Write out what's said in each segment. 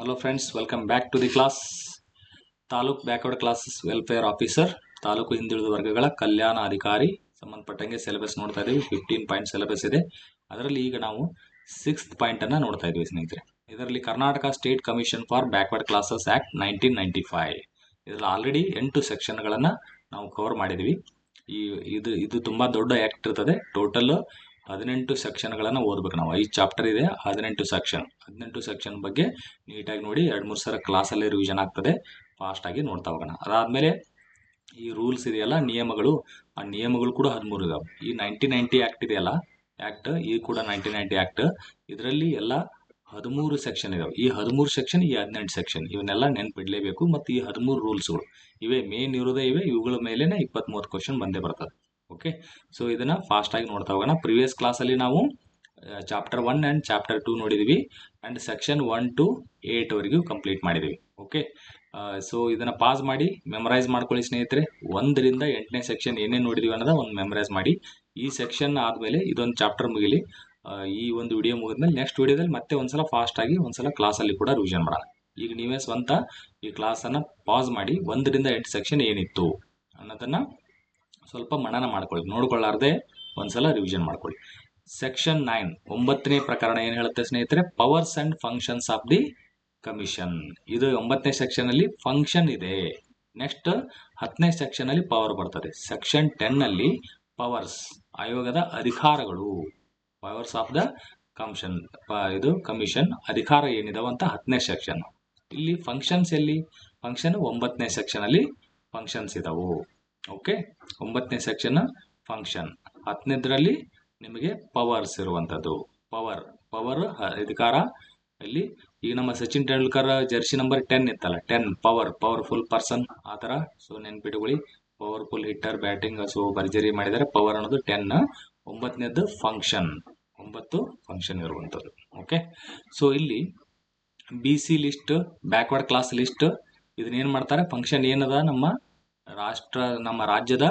Hello friends welcome back to the class taluk backward classes welfare officer taluk ಹಿಂದುಳಿದ ವರ್ಗಗಳ ಕಲ್ಯಾಣ ಅಧಿಕಾರಿ, ಸಂಬಂಧಪಟ್ಟಂಗೆ syllabus ನೋಡ್ತಾ ಇದ್ದೀವಿ ಫಿಫ್ಟೀನ್ ಪಾಯಿಂಟ್ ಸಿಲೆಬಸ್ ಇದೆ. ಅದರಲ್ಲಿ ಈಗ ನಾವು ಸಿಕ್ಸ್ತ್ ಪಾಯಿಂಟನ್ನು ನೋಡ್ತಾ ಇದ್ವಿ ಸ್ನೇಹಿತರೆ. ಇದರಲ್ಲಿ Karnataka state commission for backward classes act nineteen ninety five ಇದರಲ್ಲಿ ಆಲ್ರೆಡಿ ಎಂಟು ಸೆಕ್ಷನ್ಗಳನ್ನು ನಾವು ಕವರ್ ಮಾಡಿದ್ವಿ. ಈ, ಇದು ಇದು ತುಂಬ ದೊಡ್ಡ ಆ್ಯಕ್ಟ್ ಇರ್ತದೆ. ಟೋಟಲ್ ಹದಿನೆಂಟು ಸೆಕ್ಷನ್ಗಳನ್ನು ಓದ್ಬೇಕು ನಾವು. ಐದು ಚಾಪ್ಟರ್ ಇದೆ, ಹದಿನೆಂಟು ಸೆಕ್ಷನ್. ಹದಿನೆಂಟು ಸೆಕ್ಷನ್ ಬಗ್ಗೆ ನೀಟಾಗಿ ನೋಡಿ ಎರಡು ಮೂರು ಸಲ ಕ್ಲಾಸಲ್ಲಿ ರಿವಿಷನ್ ಆಗ್ತದೆ. ಫಾಸ್ಟಾಗಿ ನೋಡ್ತಾ ಹೋಗೋಣ. ಅದಾದಮೇಲೆ ಈ ರೂಲ್ಸ್ ಇದೆಯಲ್ಲ, ನಿಯಮಗಳು. ಆ ನಿಯಮಗಳು ಕೂಡ ಹದಿಮೂರು ಇದಾವೆ. ಈ ನೈನ್ಟೀನ್ ನೈನ್ಟಿ ಆ್ಯಕ್ಟ್ ಇದೆಯಲ್ಲ ಆ್ಯಕ್ಟ್ ಈ ಕೂಡ ನೈನ್ಟೀನ್ ನೈಂಟಿ ಆ್ಯಕ್ಟ್ ಇದರಲ್ಲಿ ಎಲ್ಲ ಹದಿಮೂರು ಸೆಕ್ಷನ್ ಇದಾವೆ. ಈ ಹದಿಮೂರು ಸೆಕ್ಷನ್, ಈ ಹದಿನೆಂಟು ಸೆಕ್ಷನ್. ಇವನ್ನೆಲ್ಲ ನೆನ್ಪಿಡ್ಲೇಬೇಕು. ಮತ್ತು ಈ ಹದಿಮೂರು ರೂಲ್ಸ್ಗಳು. ಇವೆ ಮೇನ್ ಇರೋದೇ ಇವೆ, ಇವುಗಳ ಮೇಲೇ ಇಪ್ಪತ್ತ್ ಮೂವತ್ತು ಕ್ವಶನ್ ಬಂದೇ ಬರ್ತದೆ. ಓಕೆ ಸೊ ಇದನ್ನ ಫಾಸ್ಟ್ ಆಗಿ ನೋಡ್ತಾ ಹೋಗೋಣ. ಪ್ರಿವಿಯಸ್ ಕ್ಲಾಸಲ್ಲಿ ನಾವು chapter one and chapter two ನೋಡಿದ್ವಿ. And section one to eight ವರೆಗೂ ಕಂಪ್ಲೀಟ್ ಮಾಡಿದ್ವಿ. ಓಕೆ ಸೊ ಇದನ್ನ ಪಾಸ್ ಮಾಡಿ ಮೆಮರೈಸ್ ಮಾಡ್ಕೊಳ್ಳಿ ಸ್ನೇಹಿತರೆ. ಒಂದರಿಂದ ಎಂಟನೇ ಸೆಕ್ಷನ್ ಏನೇನು ನೋಡಿದ್ವಿ ಅನ್ನೋದ ಒಂದು ಮೆಮರೈಸ್ ಮಾಡಿ. ಈ ಸೆಕ್ಷನ್ ಆದಮೇಲೆ ಇದೊಂದು ಚಾಪ್ಟರ್ ಮುಗಿಲಿ. ಈ ಒಂದು ವಿಡಿಯೋ ಮುಗಿದ್ಮೇಲೆ ನೆಕ್ಸ್ಟ್ ವಿಡಿಯೋದಲ್ಲಿ ಮತ್ತೆ ಒಂದ್ಸಲ ಫಾಸ್ಟ್ ಆಗಿ ಒಂದ್ಸಲ ಕ್ಲಾಸಲ್ಲಿ ಕೂಡ ರಿವಿಷನ್ ಮಾಡೋಣ. ಈಗ ನೀವೇ ಸ್ವಂತ ಈ ಕ್ಲಾಸನ್ನು ಪಾಸ್ ಮಾಡಿ, ಒಂದರಿಂದ ಎಂಟು ಸೆಕ್ಷನ್ ಏನಿತ್ತು ಅನ್ನೋದನ್ನ ಸ್ವಲ್ಪ ಮನನ ಮಾಡ್ಕೊಳ್ಳಿ. ನೋಡ್ಕೊಳ್ಳಾರ್ದೆ ಒಂದ್ಸಲ ರಿವಿಷನ್ ಮಾಡ್ಕೊಳ್ಳಿ. ಸೆಕ್ಷನ್ ನೈನ್ ಒಂಬತ್ತನೇ ಪ್ರಕರಣ ಏನು ಹೇಳುತ್ತೆ ಸ್ನೇಹಿತರೆ? Powers and functions of the commission ಇದು ಒಂಬತ್ತನೇ ಸೆಕ್ಷನ್ ಅಲ್ಲಿ ಫಂಕ್ಷನ್ ಇದೆ. ನೆಕ್ಸ್ಟ್ ಹತ್ತನೇ ಸೆಕ್ಷನ್ ಅಲ್ಲಿ ಪವರ್ ಬರ್ತದೆ. ಸೆಕ್ಷನ್ ಟೆನ್ ಅಲ್ಲಿ ಪವರ್ಸ್ ಆಯೋಗದ ಅಧಿಕಾರಗಳು. ಪವರ್ಸ್ ಆಫ್ ದ ಕಮಿಷನ್ ಇದು ಕಮಿಷನ್ ಅಧಿಕಾರ ಏನಿದಾವ ಅಂತ ಹತ್ತನೇ ಸೆಕ್ಷನ್ ಇಲ್ಲಿ ಫಂಕ್ಷನ್ಸ್ ಎಲ್ಲಿ? ಫಂಕ್ಷನ್ ಒಂಬತ್ತನೇ ಸೆಕ್ಷನ್ ಅಲ್ಲಿ ಫಂಕ್ಷನ್ಸ್ ಇದಾವು. ಓಕೆ ಒಂಬತ್ತನೇ ಸೆಕ್ಷನ್ ಫಂಕ್ಷನ್ ಹತ್ತನೇದ್ರಲ್ಲಿ ನಿಮಗೆ ಪವರ್ಸ್ ಇರುವಂಥದ್ದು ಪವರ್ ಪವರ್ ಅಧಿಕಾರ. ಇಲ್ಲಿ ಈಗ ನಮ್ಮ Sachin Tendulkar jersey number ten ಇತ್ತಲ್ಲ ಟೆನ್ ಪವರ್ ಪವರ್ಫುಲ್ ಪರ್ಸನ್ ಆ ಥರ ಸೊ ನೆನ್ಪಿಟ್ಕೊಳ್ಳಿ. ಪವರ್ಫುಲ್ ಹಿಟ್ಟರ್ ಬ್ಯಾಟಿಂಗ್ ಸೊ ಭರ್ಜರಿ ಮಾಡಿದರೆ ಪವರ್ ಅನ್ನೋದು ಟೆನ್ ಒಂಬತ್ತನೇದು ಫಂಕ್ಷನ್ ಒಂಬತ್ತು ಫಂಕ್ಷನ್ ಇರುವಂಥದ್ದು ಓಕೆ ಸೊ ಇಲ್ಲಿ B C list backward class list ಇದನ್ನೇನು ಮಾಡ್ತಾರೆ? ಫಂಕ್ಷನ್ ಏನದ ನಮ್ಮ ರಾಷ್ಟ್ರ, ನಮ್ಮ ರಾಜ್ಯದ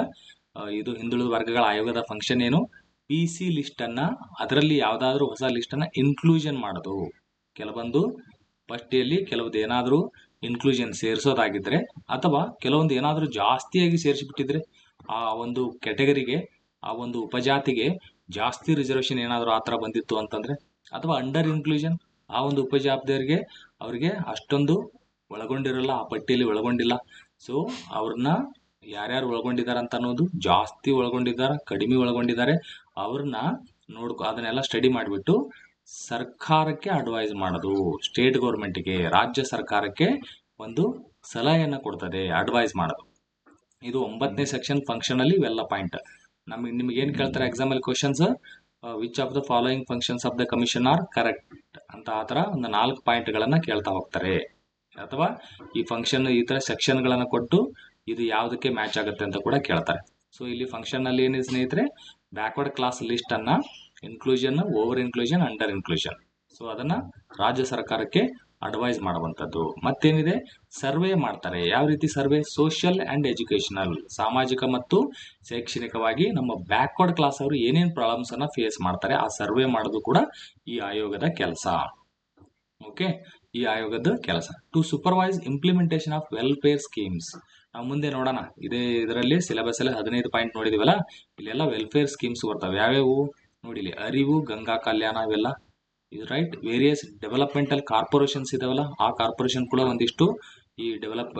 ಇದು ಹಿಂದುಳಿದ ವರ್ಗಗಳ ಆಯೋಗದ ಫಂಕ್ಷನ್ ಏನು? ಪಿ ಸಿ ಲಿಸ್ಟನ್ನು ಅದರಲ್ಲಿ ಯಾವುದಾದ್ರೂ ಹೊಸ ಲಿಸ್ಟನ್ನು ಇನ್ಕ್ಲೂಷನ್ ಮಾಡೋದು. ಕೆಲವೊಂದು ಪಟ್ಟಿಯಲ್ಲಿ ಕೆಲವೊಂದು ಏನಾದರೂ ಇನ್ಕ್ಲೂಷನ್ ಸೇರಿಸೋದಾಗಿದ್ರೆ, ಅಥವಾ ಕೆಲವೊಂದು ಏನಾದರೂ ಜಾಸ್ತಿಯಾಗಿ ಸೇರಿಸಿಬಿಟ್ಟಿದ್ರೆ, ಆ ಒಂದು ಕ್ಯಾಟಗರಿಗೆ ಆ ಒಂದು ಉಪಜಾತಿಗೆ ಜಾಸ್ತಿ ರಿಸರ್ವೇಷನ್ ಏನಾದರೂ ಆ ಥರ ಬಂದಿತ್ತು ಅಂತಂದ್ರೆ, ಅಥವಾ ಅಂಡರ್ ಇನ್ಕ್ಲೂಷನ್ ಆ ಒಂದು ಉಪಜಾತಿಯವರಿಗೆ ಅವರಿಗೆ ಅಷ್ಟೊಂದು ಒಳಗೊಂಡಿರಲ್ಲ, ಆ ಪಟ್ಟಿಯಲ್ಲಿ ಒಳಗೊಂಡಿಲ್ಲ. ಸೊ ಅವ್ರನ್ನ ಯಾರ್ಯಾರು ಒಳಗೊಂಡಿದ್ದಾರೆ ಅಂತ ಅನ್ನೋದು ಜಾಸ್ತಿ ಒಳಗೊಂಡಿದ್ದಾರೆ ಕಡಿಮೆ ಒಳಗೊಂಡಿದ್ದಾರೆ. ಅವ್ರನ್ನ ನೋಡ್ಕೊ ಅದನ್ನೆಲ್ಲ ಸ್ಟಡಿ ಮಾಡಿಬಿಟ್ಟು ಸರ್ಕಾರಕ್ಕೆ ಅಡ್ವೈಸ್ ಮಾಡೋದು. ಸ್ಟೇಟ್ ಗೌರ್ಮೆಂಟ್ಗೆ ರಾಜ್ಯ ಸರ್ಕಾರಕ್ಕೆ ಒಂದು ಸಲಹೆಯನ್ನು ಕೊಡ್ತದೆ ಅಡ್ವೈಸ್ ಮಾಡೋದು. ಇದು ಒಂಬತ್ತನೇ ಸೆಕ್ಷನ್ ಫಂಕ್ಷನ್ ಅಲ್ಲಿ ಇವೆಲ್ಲ ಪಾಯಿಂಟ್ ನಮಗೆ ನಿಮ್ಗೆ ಏನು ಕೇಳ್ತಾರೆ ಎಕ್ಸಾಮ್ ಅಲ್ಲಿ questions which of the following functions of the commission are correct ಅಂತ ಆ ಥರ ಒಂದು ನಾಲ್ಕು ಪಾಯಿಂಟ್ಗಳನ್ನು ಕೇಳ್ತಾ ಹೋಗ್ತಾರೆ. ಅಥವಾ ಈ ಫಂಕ್ಷನ್ ಈ ಥರ ಸೆಕ್ಷನ್ಗಳನ್ನು ಕೊಟ್ಟು ಇದು ಯಾವುದಕ್ಕೆ ಮ್ಯಾಚ್ ಆಗುತ್ತೆ ಅಂತ ಕೂಡ ಕೇಳ್ತಾರೆ. ಸೊ ಇಲ್ಲಿ ಫಂಕ್ಷನ್ ಅಲ್ಲಿ ಏನಿದೆ ಸ್ನೇಹಿತರೆ ಬ್ಯಾಕ್ವರ್ಡ್ ಕ್ಲಾಸ್ ಲಿಸ್ಟ್ ಅನ್ನ inclusion over inclusion under inclusion so ಅದನ್ನ ರಾಜ್ಯ ಸರ್ಕಾರಕ್ಕೆ ಅಡ್ವೈಸ್ ಮಾಡುವಂಥದ್ದು. ಮತ್ತೇನಿದೆ? ಸರ್ವೆ ಮಾಡ್ತಾರೆ. ಯಾವ ರೀತಿ ಸರ್ವೆ ಸೋಷಿಯಲ್ ಅಂಡ್ ಎಜುಕೇಷನಲ್ ಸಾಮಾಜಿಕ ಮತ್ತು ಶೈಕ್ಷಣಿಕವಾಗಿ ನಮ್ಮ ಬ್ಯಾಕ್ವರ್ಡ್ ಕ್ಲಾಸ್ ಅವರು ಏನೇನು ಪ್ರಾಬ್ಲಮ್ಸ್ ಅನ್ನ ಫೇಸ್ ಮಾಡ್ತಾರೆ, ಆ ಸರ್ವೆ ಮಾಡೋದು ಕೂಡ ಈ ಆಯೋಗದ ಕೆಲಸ. ಓಕೆ ಈ ಆಯೋಗದ ಕೆಲಸ. To supervise implementation of welfare schemes ನಾವು ಮುಂದೆ ನೋಡೋಣ. ಇದೇ ಇದರಲ್ಲಿ ಸಿಲೆಬಸ್ ಅಲ್ಲಿ ಹದಿನೈದು ಪಾಯಿಂಟ್ ನೋಡಿದಿವಲ್ಲ? ಇಲ್ಲೆಲ್ಲ ವೆಲ್ಫೇರ್ ಸ್ಕೀಮ್ಸ್ ಬರ್ತವೆ. ಯಾವ್ಯಾವು? ನೋಡಿಲಿ. ಅರಿವು, ಗಂಗಾ ಕಲ್ಯಾಣ ಇವೆಲ್ಲ. ಇದು ರೈಟ್ ವೇರಿಯಸ್ ಡೆವಲಪ್ಮೆಂಟಲ್ ಕಾರ್ಪೊರೇಷನ್ಸ್ ಇದಾವಲ್ಲ? ಆ ಕಾರ್ಪೊರೇಷನ್ ಕೂಡ ಒಂದಿಷ್ಟು ಈ ಡೆವಲಪ್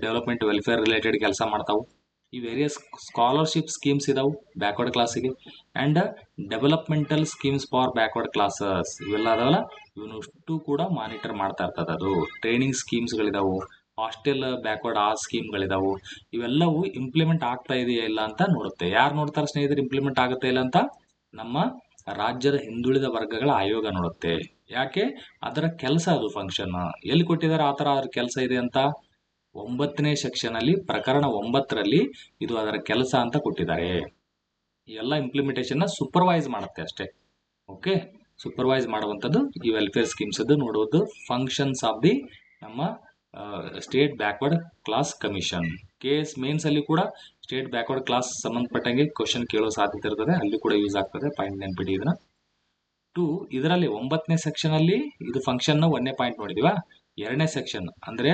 ಡೆವಲಪ್ಮೆಂಟ್ ವೆಲ್ಫೇರ್ ರಿಲೇಟೆಡ್ ಕೆಲಸ ಮಾಡ್ತಾವು. ಈ ವೇರಿಯಸ್ ಸ್ಕಾಲರ್ಶಿಪ್ ಸ್ಕೀಮ್ಸ್ ಇದಾವೆ ಬ್ಯಾಕ್ವರ್ಡ್ ಕ್ಲಾಸಿಗೆ and developmental schemes for backward classes ಇವೆಲ್ಲ ಅದಾವಲ್ಲ, ಇವನ್ನಷ್ಟು ಕೂಡ ಮಾನಿಟರ್ ಮಾಡ್ತಾ ಇರ್ತದೆ ಅದು. ಟ್ರೈನಿಂಗ್ ಸ್ಕೀಮ್ಸ್ಗಳಿದಾವೆ ಹಾಸ್ಟೆಲ್ ಬ್ಯಾಕ್ವರ್ಡ್ ಆ ಸ್ಕೀಮ್ಗಳಿದಾವೆ ಇವೆಲ್ಲವೂ ಇಂಪ್ಲಿಮೆಂಟ್ ಆಗ್ತಾ ಇದೆಯಾ ಇಲ್ಲ ಅಂತ ನೋಡುತ್ತೆ. ಯಾರು ನೋಡ್ತಾರೆ ಸ್ನೇಹಿತರೆ ಇಂಪ್ಲಿಮೆಂಟ್ ಆಗುತ್ತೆ ಇಲ್ಲ ಅಂತ? ನಮ್ಮ ರಾಜ್ಯದ ಹಿಂದುಳಿದ ವರ್ಗಗಳ ಆಯೋಗ ನೋಡುತ್ತೆ. ಯಾಕೆ? ಅದರ ಕೆಲಸ ಅದು ಫಂಕ್ಷನ್ ಎಲ್ಲಿ ಕೊಟ್ಟಿದ್ದಾರೆ ಆ ಥರ ಅದ್ರ ಕೆಲಸ ಇದೆ ಅಂತ? ಒಂಬತ್ತನೇ ಸೆಕ್ಷನ್ ಅಲ್ಲಿ ಪ್ರಕರಣ ಒಂಬತ್ತರಲ್ಲಿ ಇದು ಅದರ ಕೆಲಸ ಅಂತ ಕೊಟ್ಟಿದ್ದಾರೆ. ಎಲ್ಲ ಇಂಪ್ಲಿಮೆಂಟೇಷನ್ನ ಸೂಪರ್ವೈಸ್ ಮಾಡುತ್ತೆ ಅಷ್ಟೇ. ಓಕೆ ಸೂಪರ್ವೈಸ್ ಮಾಡುವಂಥದ್ದು ಈ ವೆಲ್ಫೇರ್ ಸ್ಕೀಮ್ಸ್ ಅದು ನೋಡುವುದು. ಫಂಕ್ಷನ್ಸ್ ಆಫ್ ದಿ ನಮ್ಮ state backward class commission K S mains ಅಲ್ಲಿ ಕೂಡ ಸ್ಟೇಟ್ ಬ್ಯಾಕ್ವರ್ಡ್ ಕ್ಲಾಸ್ ಸಂಬಂಧಪಟ್ಟಂಗೆ ಕ್ವಶನ್ ಕೇಳೋ ಸಾಧ್ಯತೆ ಇರ್ತದೆ. ಅಲ್ಲಿ ಕೂಡ ಯೂಸ್ ಆಗ್ತದೆ. ಪಾಯಿಂಟ್ ನೆನ್ಪಿಡಿ ಇದನ್ನ. ಟು ಇದರಲ್ಲಿ ಒಂಬತ್ತನೇ ಸೆಕ್ಷನ್ ಅಲ್ಲಿ ಇದು ಫಂಕ್ಷನ್ ಒಂದೇ ಪಾಯಿಂಟ್ ನೋಡಿದೀವಾ? ಎರಡನೇ ಸೆಕ್ಷನ್ ಅಂದ್ರೆ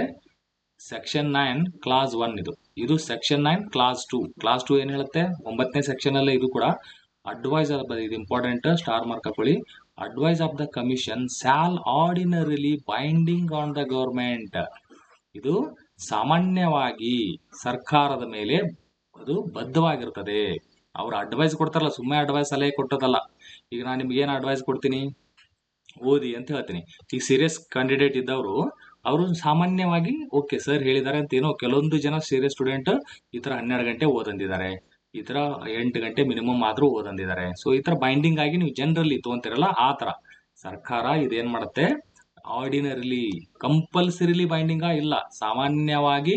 ಸೆಕ್ಷನ್ ನೈನ್, ಕ್ಲಾಸ್ ಒನ್ ಇದು. ಇದು section nine, class two. Class two ಏನ್ ಹೇಳುತ್ತೆ? ಒಂಬತ್ತನೇ ಸೆಕ್ಷನ್ ಅಲ್ಲೇ ಇದು ಕೂಡ. ಅಡ್ವೈಸ್ ಇದು ಇಂಪಾರ್ಟೆಂಟ್ ಸ್ಟಾರ್ ಮಾರ್ಕ್ ಹಾಕೊಳ್ಳಿ. Advice of the commission shall ordinarily binding on the government ಇದು ಸಾಮಾನ್ಯವಾಗಿ ಸರ್ಕಾರದ ಮೇಲೆ ಅದು ಬದ್ಧವಾಗಿರ್ತದೆ. ಅವ್ರು ಅಡ್ವೈಸ್ ಕೊಡ್ತಾರಲ್ಲ, ಸುಮ್ಮನೆ ಅಡ್ವೈಸ್ ಅಲ್ಲೇ ಕೊಟ್ಟದಲ್ಲ ಈಗ ನಾನು ನಿಮ್ಗೆ ಏನು ಅಡ್ವೈಸ್ ಕೊಡ್ತೀನಿ? ಓದಿ ಅಂತ ಹೇಳ್ತೀನಿ. ಈಗ ಸೀರಿಯಸ್ ಕ್ಯಾಂಡಿಡೇಟ್ ಇದ್ದವರು ಅವರು ಸಾಮಾನ್ಯವಾಗಿ, ಓಕೆ ಸರ್ ಹೇಳಿದ್ದಾರೆ ಅಂತ ಏನೋ ಕೆಲವೊಂದು ಜನ ಸೀರಿಯಸ್ ಸ್ಟೂಡೆಂಟ್ ಈ ಥರ ಹನ್ನೆರಡು ಗಂಟೆ ಓದಂದಿದ್ದಾರೆ. ಈ ಥರ ಎಂಟು ಗಂಟೆ ಮಿನಿಮಮ್ ಆದರೂ ಓದಂದಿದ್ದಾರೆ. ಸೊ ಈ ಥರ ಬೈಂಡಿಂಗ್ ಆಗಿ ನೀವು ಜನರಲ್ಲಿ ತೊಗೊಂತಿರಲ್ಲ, ಆ ಥರ ಸರ್ಕಾರ ಇದೇನು ಮಾಡುತ್ತೆ? ಆರ್ಡಿನರಿಲಿ ಕಂಪಲ್ಸರಿಲಿ ಬೈಂಡಿಂಗ ಇಲ್ಲ. ಸಾಮಾನ್ಯವಾಗಿ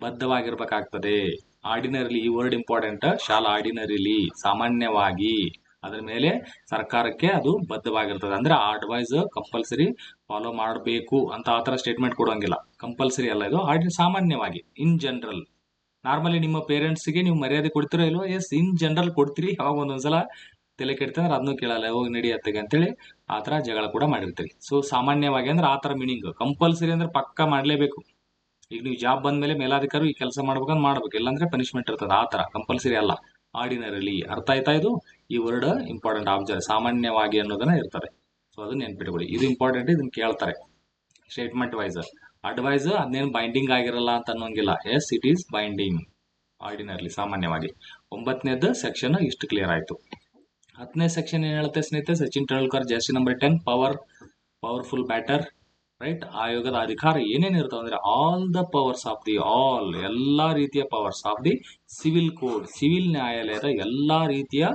ಬದ್ಧವಾಗಿರ್ಬೇಕಾಗ್ತದೆ. ಆರ್ಡಿನರಿಲಿ ಈ ವರ್ಡ್ ಇಂಪಾರ್ಟೆಂಟ್ ಶಾಲಾ ಆರ್ಡಿನರಿಲಿ ಸಾಮಾನ್ಯವಾಗಿ. ಅದ್ರ ಮೇಲೆ ಸರ್ಕಾರಕ್ಕೆ ಅದು ಬದ್ಧವಾಗಿರ್ತದೆ. ಅಂದ್ರೆ ಆ ಅಡ್ವೈಸ್ ಕಂಪಲ್ಸರಿ ಫಾಲೋ ಮಾಡಬೇಕು ಅಂತ ಆ ಥರ ಸ್ಟೇಟ್ಮೆಂಟ್ ಕೊಡೋಂಗಿಲ್ಲ. ಕಂಪಲ್ಸರಿ ಅಲ್ಲ ಇದು. ಆರ್ಡಿ ಸಾಮಾನ್ಯವಾಗಿ ಇನ್ ಜನರಲ್ ನಾರ್ಮಲಿ ನಿಮ್ಮ ಪೇರೆಂಟ್ಸ್ಗೆ ನೀವು ಮರ್ಯಾದೆ ಕೊಡ್ತೀರೋ ಇಲ್ವೋ? ಎಸ್ ಇನ್ ಜನರಲ್ ಕೊಡ್ತೀರಿ. ಅವಾಗ ಒಂದೊಂದ್ಸಲ ತಲೆ ಕೆಡ್ತಂದ್ರೆ ಅದನ್ನು ಕೇಳಲ್ಲ. ಹೋಗಿ ನಡಿಯತ್ತಗೆ ಅಂತೇಳಿ ಆ ಥರ ಜಗಳ ಕೂಡ ಮಾಡಿರ್ತೀರಿ. ಸೊ ಸಾಮಾನ್ಯವಾಗಿ ಅಂದ್ರೆ ಆ ಥರ ಮೀನಿಂಗ್ ಕಂಪಲ್ಸರಿ ಅಂದ್ರೆ ಪಕ್ಕ ಮಾಡಲೇಬೇಕು. ಈಗ ನೀವು ಜಾಬ್ ಬಂದ್ಮೇಲೆ ಮೇಲಾಧಿಕಾರಿ ಈ ಕೆಲಸ ಮಾಡ್ಬೇಕಂದ್ರೆ ಮಾಡ್ಬೇಕು. ಇಲ್ಲಾಂದ್ರೆ ಪನಿಷ್ಮೆಂಟ್ ಇರ್ತದೆ. ಆ ಥರ. ಕಂಪಲ್ಸರಿ ಅಲ್ಲ. ಆರ್ಡಿನರಿಲಿ ಅರ್ಥ ಆಯ್ತಾ ಇದು? ಈ ವರ್ಡ್ ಇಂಪಾರ್ಟೆಂಟ್ ಆಬ್ಜರ್ ಸಾಮಾನ್ಯವಾಗಿ ಅನ್ನೋದನ್ನ ಇರ್ತದೆ. ಸೊ ಅದನ್ನ ನೆನ್ಪಿಟ್ಕೊಳ್ಳಿ. ಇದು ಇಂಪಾರ್ಟೆಂಟ್ ಇದನ್ನ ಕೇಳ್ತಾರೆ. ಸ್ಟೇಟ್ಮೆಂಟ್ ವೈಸ್ ಅಡ್ವೈಸ್ ಅದೇನು ಬೈಂಡಿಂಗ್ ಆಗಿರಲ್ಲ ಅಂತ ಅನ್ನೋಂಗಿಲ್ಲ. Yes it is binding ordinarily ಸಾಮಾನ್ಯವಾಗಿ. ಒಂಬತ್ತನೇದು ಸೆಕ್ಷನ್ ಇಷ್ಟು ಕ್ಲಿಯರ್ ಆಯ್ತು. ಹತ್ತನೇ ಸೆಕ್ಷನ್ ಏನು ಹೇಳುತ್ತೆ ಸ್ನೇಹಿತರೆ? Sachin Tendulkar jersey number ten power powerful batter right ಆಯೋಗದ ಅಧಿಕಾರ ಏನೇನು ಇರ್ತಾವೆ ಅಂದ್ರೆ all the powers of the all ಎಲ್ಲಾ ರೀತಿಯ powers of the civil code civil ನ್ಯಾಯಾಲಯದ ಎಲ್ಲಾ ರೀತಿಯ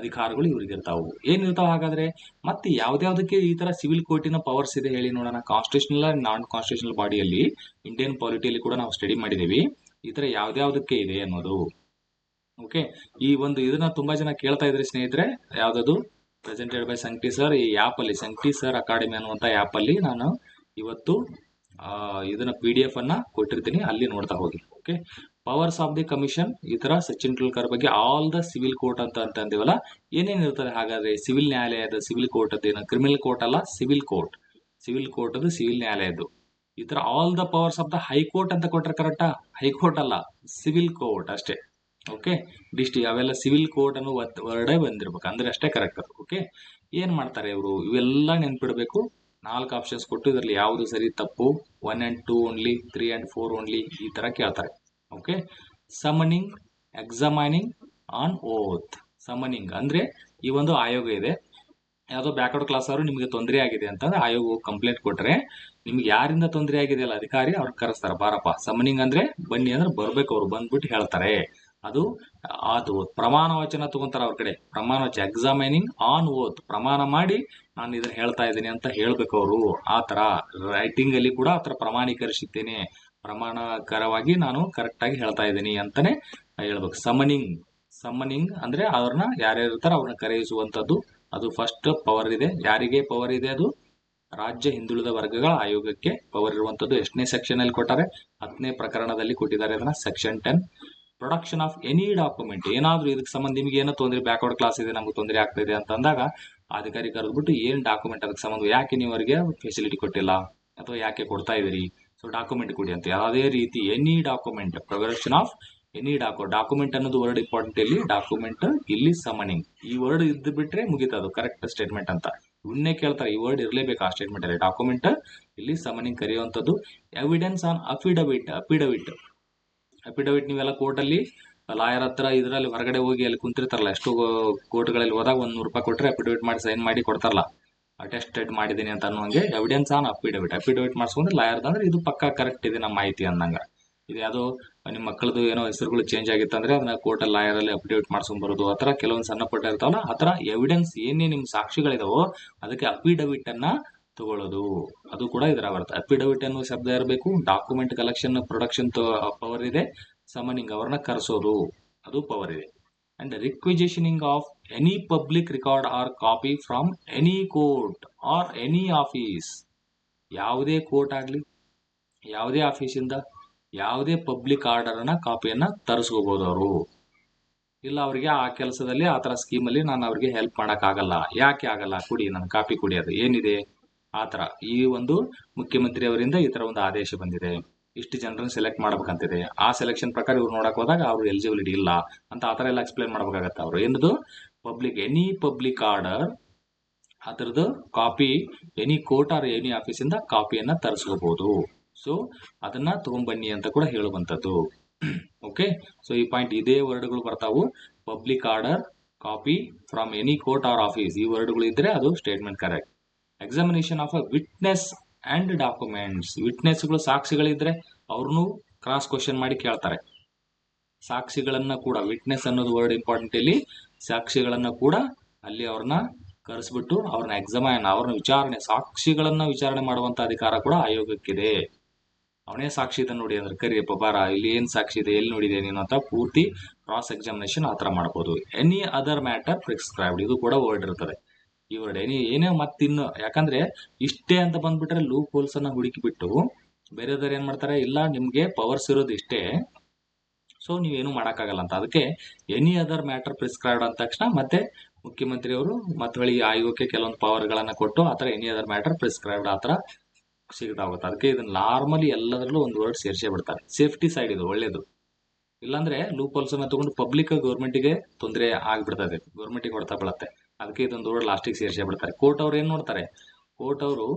ಅಧಿಕಾರಗಳು ಇವ್ರಿಗೆ ಇರ್ತಾವು. ಹಾಗಾದರೆ ಹಾಗಾದ್ರೆ? ಮತ್ತೆ ಯಾವ್ದ್ಯಾವ್ದಕ್ಕೆ ಈ ತರ ಸಿವಿಲ್ ಕೋರ್ಟಿನ ಪವರ್ಸ್ ಇದೆ ಹೇಳಿ ನೋಡೋಣ. ಕಾನ್ಸ್ಟಿಟ್ಯೂಷನಲ್ ನಾನ್ ಕಾನ್ಸ್ಟಿಟ್ಯೂಷನಲ್ ಬಾಡಿಯಲ್ಲಿ ಇಂಡಿಯನ್ ಪಾಲಿಟಿಯಲ್ಲಿ ಕೂಡ ನಾವು ಸ್ಟಡಿ ಮಾಡಿದೀವಿ. ಈ ತರ ಯಾವ್ದ್ಯಾವ್ದಕ್ಕೆ ಇದೆ ಅನ್ನೋದು. ಓಕೆ ಈ ಒಂದು ಇದನ್ನ ತುಂಬಾ ಜನ ಕೇಳ್ತಾ ಇದ್ರಿ ಸ್ನೇಹಿತರೆ, ಯಾವ್ದದು? ಪ್ರೆಸೆಂಟೆಡ್ ಬೈ ಸಂಕ್ಟಿ ಸರ್ ಈ ಆ್ಯಪ್ ಅಲ್ಲಿ ಸಂಕ್ಟಿ ಸರ್ ಅಕಾಡೆಮಿ ಅನ್ನುವಂತ ಆ್ಯಪ್ ಅಲ್ಲಿ ನಾನು ಇವತ್ತು ಇದನ್ನ ಪಿ ಡಿ ಎಫ್ ಅನ್ನ ಕೊಟ್ಟಿರ್ತೀನಿ. ಅಲ್ಲಿ ನೋಡ್ತಾ ಹೋಗಿ. Okay powers of the commission ಈ ತರ ಸಚಿನ್ ಟೆಂಡೂಲ್ಕರ್ ಬಗ್ಗೆ ಆಲ್ ದ ಸಿವಿಲ್ ಕೋರ್ಟ್ ಅಂತ ಅಂತ ಅಂದಿವಲ್ಲ ಏನೇನ್ ಇರ್ತದೆ ಹಾಗಾದ್ರೆ ಸಿವಿಲ್ ನ್ಯಾಯಾಲಯದ ಸಿವಿಲ್ ಕೋರ್ಟ್ ಅದೇನು ಕ್ರಿಮಿನಲ್ ಕೋರ್ಟ್ ಅಲ್ಲ ಸಿವಿಲ್ ಕೋರ್ಟ್ ಸಿವಿಲ್ ಕೋರ್ಟ್ ಅದು ಸಿವಿಲ್ ನ್ಯಾಯಾಲಯದ್ದು. ಈ ತರ all the powers of the high court ಅಂತ ಕೊಟ್ಟರೆ ಕರೆಕ್ಟಾ ಹೈಕೋರ್ಟ್ ಅಲ್ಲ ಸಿವಿಲ್ ಕೋರ್ಟ್ ಅಷ್ಟೇ. ಓಕೆ ಡಿಸ್ಟಿ ಅವೆಲ್ಲ ಸಿವಿಲ್ ಕೋರ್ಟ್ ಅನ್ನೋ ವರ್ಡೇ ಬಂದಿರ್ಬೇಕು. ಅಂದ್ರೆ ಅಷ್ಟೇ ಕರೆಕ್ಟ್ ಅದು. ಓಕೆ ಏನ್ ಮಾಡ್ತಾರೆ ಇವರು? ಇವೆಲ್ಲ ನೆನ್ಪಿಡ್ಬೇಕು. ನಾಲ್ಕು ಆಪ್ಷನ್ಸ್ ಕೊಟ್ಟು ಇದರಲ್ಲಿ ಯಾವುದು ಸರಿ, ತಪ್ಪು? One and two only three and four only ಈ ತರ ಕೇಳ್ತಾರೆ. Okay summoning examining on oath summoning ಅಂದ್ರೆ ಈ ಒಂದು ಆಯೋಗ ಇದೆ. ಯಾವುದೋ ಬ್ಯಾಕ್ವರ್ಡ್ ಕ್ಲಾಸ್ ಅವರು ನಿಮಗೆ ತೊಂದರೆ ಆಗಿದೆ ಅಂತಂದ್ರೆ ಆಯೋಗ ಕಂಪ್ಲೇಂಟ್ ಕೊಟ್ಟರೆ ನಿಮ್ಗೆ ಯಾರಿಂದ ತೊಂದರೆ ಆಗಿದೆ ಅಲ್ಲ ಅಧಿಕಾರಿ ಅವ್ರು ಕರೆಸ್ತಾರೆ, ಬಾರಪ್ಪ ಸಮನಿಂಗ್ ಅಂದ್ರೆ ಬನ್ನಿ ಅಂದ್ರೆ ಬರ್ಬೇಕು ಅವ್ರು ಬಂದ್ಬಿಟ್ಟು ಹೇಳ್ತಾರೆ. ಅದು ಅದು ಪ್ರಮಾಣ ವಚನ ತಗೊಂತಾರ ಅವ್ರ ಕಡೆ. ಪ್ರಮಾಣ ವಚನ ಎಕ್ಸಾಮೈನಿಂಗ್ ಆನ್ ಓತ್ ಪ್ರಮಾಣ ಮಾಡಿ ನಾನು ಇದನ್ನ ಹೇಳ್ತಾ ಇದ್ದೀನಿ ಅಂತ ಹೇಳ್ಬೇಕು ಅವರು. ಆ ಥರ ರೈಟಿಂಗ್ ಅಲ್ಲಿ ಕೂಡ ಆ ಥರ ಪ್ರಮಾಣೀಕರಿಸಿದ್ದೇನೆ. ಪ್ರಮಾಣಕರವಾಗಿ ನಾನು ಕರೆಕ್ಟಾಗಿ ಹೇಳ್ತಾ ಇದ್ದೀನಿ ಅಂತಾನೆ ಹೇಳ್ಬೇಕು. ಸಮನಿಂಗ್ ಸಮನಿಂಗ್ ಅಂದ್ರೆ ಅವ್ರನ್ನ ಯಾರ್ಯಾರು ಅವ್ರನ್ನ ಕರೆಯಿಸುವಂತದ್ದು ಅದು ಫಸ್ಟ್ ಪವರ್ ಇದೆ. ಯಾರಿಗೆ ಪವರ್ ಇದೆ ಅದು? ರಾಜ್ಯ ಹಿಂದುಳಿದ ವರ್ಗಗಳ ಆಯೋಗಕ್ಕೆ ಪವರ್ ಇರುವಂತದ್ದು ಎಷ್ಟನೇ ಸೆಕ್ಷನ್ ಅಲ್ಲಿ ಕೊಟ್ಟಾರೆ? ಹತ್ತನೇ ಪ್ರಕರಣದಲ್ಲಿ ಕೊಟ್ಟಿದ್ದಾರೆ ಅದನ್ನ section ten production of any document ಏನಾದರೂ ಇದಕ್ಕೆ ಸಂಬಂಧ ನಿಮಗೆ ಏನೋ ತೊಂದರೆ ಬ್ಯಾಕ್ವರ್ಡ್ ಕ್ಲಾಸ್ ಇದೆ, ನಮ್ಗೆ ತೊಂದರೆ ಆಗ್ತಾ ಇದೆ ಅಂತ ಅಂದಾಗ ಅಧಿಕಾರಿ ಕರೆದ್ಬಿಟ್ಟು ಏನು ಡಾಕ್ಯುಮೆಂಟ್ ಅದಕ್ಕೆ ಸಂಬಂಧ? ಯಾಕೆ ನೀವು ಅವರಿಗೆ ಫೆಸಿಲಿಟಿ ಕೊಟ್ಟಿಲ್ಲ? ಅಥವಾ ಯಾಕೆ ಕೊಡ್ತಾ ಇದೀರಿ ಸೊ ಡಾಕ್ಯುಮೆಂಟ್ ಕೊಡಿ ಅಂತ. ಯಾವುದೇ ರೀತಿ any document progression of any Daku document ಅನ್ನೋದು ವರ್ಡ್ ಇಂಪಾರ್ಟೆಂಟ್ ಇಲ್ಲಿ ಡಾಕ್ಯುಮೆಂಟ್ ಇಲ್ಲಿ ಸಮನಿಂಗ್ ಈ ವರ್ಡ್ ಇದ್ದು ಬಿಟ್ರೆ ಮುಗಿತದು ಕರೆಕ್ಟ್ ಸ್ಟೇಟ್ಮೆಂಟ್ ಅಂತ. ಇವನ್ನೇ ಕೇಳ್ತಾರೆ, ಈ ವರ್ಡ್ ಇರಲೇಬೇಕು ಆ ಸ್ಟೇಟ್ಮೆಂಟ್ ಅಲ್ಲಿ. ಡಾಕ್ಯುಮೆಂಟ್ ಇಲ್ಲಿ summoning ಕರೆಯುವಂಥದ್ದು. Evidence on affidavit affidavit affidavit ನೀವೆಲ್ಲ ಕೋರ್ಟಲ್ಲಿ ಲಾಯರ್ ಹತ್ರ ಇದರಲ್ಲಿ ಹೊರಗಡೆ ಹೋಗಿ ಅಲ್ಲಿ ಕುಂತಿರ್ತಾರಲ್ಲ, ಎಷ್ಟು ಕೋರ್ಟ್ಗಳಲ್ಲಿ ಹೋದಾಗ ಒಂದು ನೂರು ರೂಪಾಯಿ ಕೊಟ್ಟರೆ ಅಫಿಡವಿಟ್ ಮಾಡಿ ಸೈನ್ ಮಾಡಿ ಕೊಡ್ತಾರಲ್ಲ. ಅಟೆಸ್ಟೆಡ್ ಮಾಡಿದ್ದೀನಿ ಅಂತ ಅನ್ನೋಂಗೆ ಎವಿಡೆನ್ಸ್ ಆನ್ ಅಫಿಡವಿಟ್ ಅಫಿಡವಿಟ್ ಮಾಡಿಸ್ಕೊಂಡ್ರೆ ಲಾಯರ್ ಅಂದ್ರೆ ಇದು ಪಕ್ಕಾ ಕರೆಕ್ಟ್ ಇದೆ ನಮ್ಮ ಮಾಹಿತಿ ಅಂದಂಗ ಇದು ಯಾವುದೋ ನಿಮ್ಮ ಮಕ್ಕಳದು ಏನೋ ಹೆಸರುಗಳು ಚೇಂಜ್ ಆಗಿತ್ತಂದ್ರೆ ಅದನ್ನ ಕೋರ್ಟಲ್ಲಿ ಲಾಯರ್ ಅಲ್ಲಿ ಅಫಿಡವಿಟ್ ಮಾಡ್ಸ್ಕೊಂಡ್ ಬರೋದು. ಆ ಥರ ಕೆಲವೊಂದು ಸಣ್ಣ ಪುಟ್ಟ ಇರ್ತಾವಲ್ಲ, ಆ ಥರ ಎವಿಡೆನ್ಸ್ ಏನೇ ನಿಮ್ಮ ಸಾಕ್ಷಿಗಳಿದಾವೋ ಅದಕ್ಕೆ ಅಫಿಡವಿಟ್ ಅನ್ನ ತಗೊಳ್ಳೋದು. ಅದು ಕೂಡ ಇದರ ಬರುತ್ತೆ ಅಫಿಡವಿಟ್ ಅನ್ನೋ ಶಬ್ದ ಇರಬೇಕು ಡಾಕ್ಯುಮೆಂಟ್ ಕಲೆಕ್ಷನ್ ಪ್ರೊಡಕ್ಷನ್ ಪವರ್ ಇದೆ ಸಮನಿಂಗ್ ಅವ್ರನ್ನ ಕರೆಸೋದು. ಅದು ಪವರ್ ಇದೆ. And requisitioning of any public record or copy from any court or any office ಯಾವುದೇ ಕೋರ್ಟ್ ಆಗಲಿ, ಯಾವುದೇ ಆಫೀಸಿಂದ ಯಾವುದೇ ಪಬ್ಲಿಕ್ ಆರ್ಡರನ್ನು ಕಾಪಿಯನ್ನು ತರಿಸ್ಕೋಬೋದು ಅವರು. ಇಲ್ಲ ಅವರಿಗೆ ಆ ಕೆಲಸದಲ್ಲಿ ಆ ಥರ ಸ್ಕೀಮಲ್ಲಿ ನಾನು ಅವರಿಗೆ ಹೆಲ್ಪ್ ಮಾಡೋಕ್ಕಾಗಲ್ಲ ಯಾಕೆ ಆಗಲ್ಲ? ಕುಡಿ ನನ್ನ ಕಾಪಿ ಕೊಡಿ ಅದು. ಏನಿದೆ? ಆ ಥರ ಈ ಒಂದು ಮುಖ್ಯಮಂತ್ರಿಯವರಿಂದ ಈ ಥರ ಒಂದು ಆದೇಶ ಬಂದಿದೆ. ಇಷ್ಟು ಜನರನ್ನು ಸೆಲೆಕ್ಟ್ ಮಾಡ್ಬೇಕಂತಿದೆ. ಆ ಸೆಲೆಕ್ಷನ್ ಪ್ರಕಾರ ಇವ್ರು ನೋಡಕ್ ಹೋದಾಗ ಅವ್ರು ಎಲಿಜಿಬಿಲಿಟಿ ಇಲ್ಲ ಅಂತ ಆ ಥರ ಎಲ್ಲ ಎಕ್ಸ್ಪ್ಲೇನ್ ಮಾಡ್ಬೇಕಾಗತ್ತೆ ಅವರು. ಏನದು? ಪಬ್ಲಿಕ್ ಎನಿ ಪಬ್ಲಿಕ್ ಆರ್ಡರ್ ಅದರದ್ದು copy any court or any ಆಫೀಸಿಂದ ಕಾಪಿಯನ್ನ ತರಿಸ್ಕೋಬಹುದು ಸೊ ಅದನ್ನ ತೊಗೊಂಬನ್ನಿ ಅಂತ ಕೂಡ ಹೇಳುವಂಥದ್ದು. ಓಕೆ ಸೊ ಈ ಪಾಯಿಂಟ್ ಇದೇ ವರ್ಡ್ಗಳು ಬರ್ತಾವು. Public order copy from any court or office ಈ ವರ್ಡ್ಗಳು ಇದ್ದರೆ ಅದು statement correct examination of a witness and documents ವಿಟ್ನೆಸ್ಗಳು ಸಾಕ್ಷಿಗಳಿದ್ರೆ ಅವ್ರನ್ನು ಕ್ರಾಸ್ ಕ್ವಶನ್ ಮಾಡಿ ಕೇಳ್ತಾರೆ. ಸಾಕ್ಷಿಗಳನ್ನು ಕೂಡ ವಿಟ್ನೆಸ್ ಅನ್ನೋದು ವರ್ಡ್ ಇಂಪಾರ್ಟೆಂಟ್ ಇಲ್ಲಿ. ಸಾಕ್ಷಿಗಳನ್ನು ಕೂಡ ಅಲ್ಲಿ ಅವ್ರನ್ನ ಕರೆಸ್ಬಿಟ್ಟು ಅವ್ರನ್ನ ಎಕ್ಸಾಮೈನ್ ಅವ್ರನ್ನ ವಿಚಾರಣೆ, ಸಾಕ್ಷಿಗಳನ್ನ ವಿಚಾರಣೆ ಮಾಡುವಂತ ಅಧಿಕಾರ ಕೂಡ ಆಯೋಗಕ್ಕಿದೆ. ಅವನೇ ಸಾಕ್ಷಿ ಇದನ್ನು ನೋಡಿ ಅಂದ್ರೆ ಕರಿಯಪ್ಪ ಬಾರ, ಇಲ್ಲಿ ಏನು ಸಾಕ್ಷಿ ಇದೆ, ಎಲ್ಲಿ ನೋಡಿದೆ ನೀನು ಅಂತ ಪೂರ್ತಿ ಕ್ರಾಸ್ ಎಕ್ಸಾಮಿನೇಷನ್ ಆ ಥರ ಮಾಡ್ಬೋದು. ಎನಿ ಅದರ್ ಮ್ಯಾಟರ್ ಪ್ರಿಸ್ಕ್ರೈಬ್ಡ್ ಇದು ಕೂಡ ವರ್ಡ್ ಇರ್ತದೆ. ಈ ವರ್ಡ್ ಏನೇ ಏನೇ ಮತ್ತಿನ್ನು ಯಾಕಂದ್ರೆ ಇಷ್ಟೇ ಅಂತ ಬಂದ್ಬಿಟ್ರೆ ಲೂಪ್ ಹೋಲ್ಸ್ ಅನ್ನ ಹುಡುಕಿಬಿಟ್ಟು ಬೇರೆದವ್ರು ಏನ್ ಮಾಡ್ತಾರೆ, ಇಲ್ಲ, ನಿಮ್ಗೆ ಪವರ್ಸ್ ಇರೋದು ಇಷ್ಟೇ ಸೊ ನೀವೇನು ಮಾಡೋಕ್ಕಾಗಲ್ಲ ಅಂತ. ಅದಕ್ಕೆ ಎನಿ ಅದರ್ ಮ್ಯಾಟರ್ ಪ್ರಿಸ್ಕ್ರೈಬ್ ಅಂದ ತಕ್ಷಣ ಮತ್ತೆ ಮುಖ್ಯಮಂತ್ರಿಯವರು ಮತ್ತೆ ಹೊಳಿ ಆಯೋಗಕ್ಕೆ ಕೆಲವೊಂದು ಪವರ್ಗಳನ್ನ ಕೊಟ್ಟು ಆ ಥರ ಎನಿ ಅದರ್ ಮ್ಯಾಟರ್ ಪ್ರಿಸ್ಕ್ರೈಬ್ಡ್ ಆ ಥರ ಸಿಗ್ತಾಗುತ್ತೆ ಅದಕ್ಕೆ ಇದನ್ನ ನಾರ್ಮಲಿ ಎಲ್ಲದರಲ್ಲೂ ಒಂದು ವರ್ಡ್ ಸೇರಿಸೇ ಬಿಡ್ತಾರೆ. ಸೇಫ್ಟಿ ಸೈಡ್ ಇದು, ಒಳ್ಳೇದು. ಇಲ್ಲಾಂದ್ರೆ ಲೂಪ್ ಹೋಲ್ಸನ್ನ ತಗೊಂಡು ಪಬ್ಲಿಕ್ ಗೌರ್ಮೆಂಟಿಗೆ ತೊಂದರೆ ಆಗ್ಬಿಡ್ತದೆ. ಗೌರ್ಮೆಂಟಿಗೆ ಹೊಡ್ತಾ ಬೀಳತ್ತೆ. ಅದಕ್ಕೆ ಇದೊಂದು ರೋಡ್ ಲಾಸ್ಟಿಗೆ ಸೇರಿಸೇ ಬಿಡ್ತಾರೆ ಕೋರ್ಟ್ ಅವ್ರು ಏನು ನೋಡ್ತಾರೆ? ಕೋರ್ಟ್ ಅವರು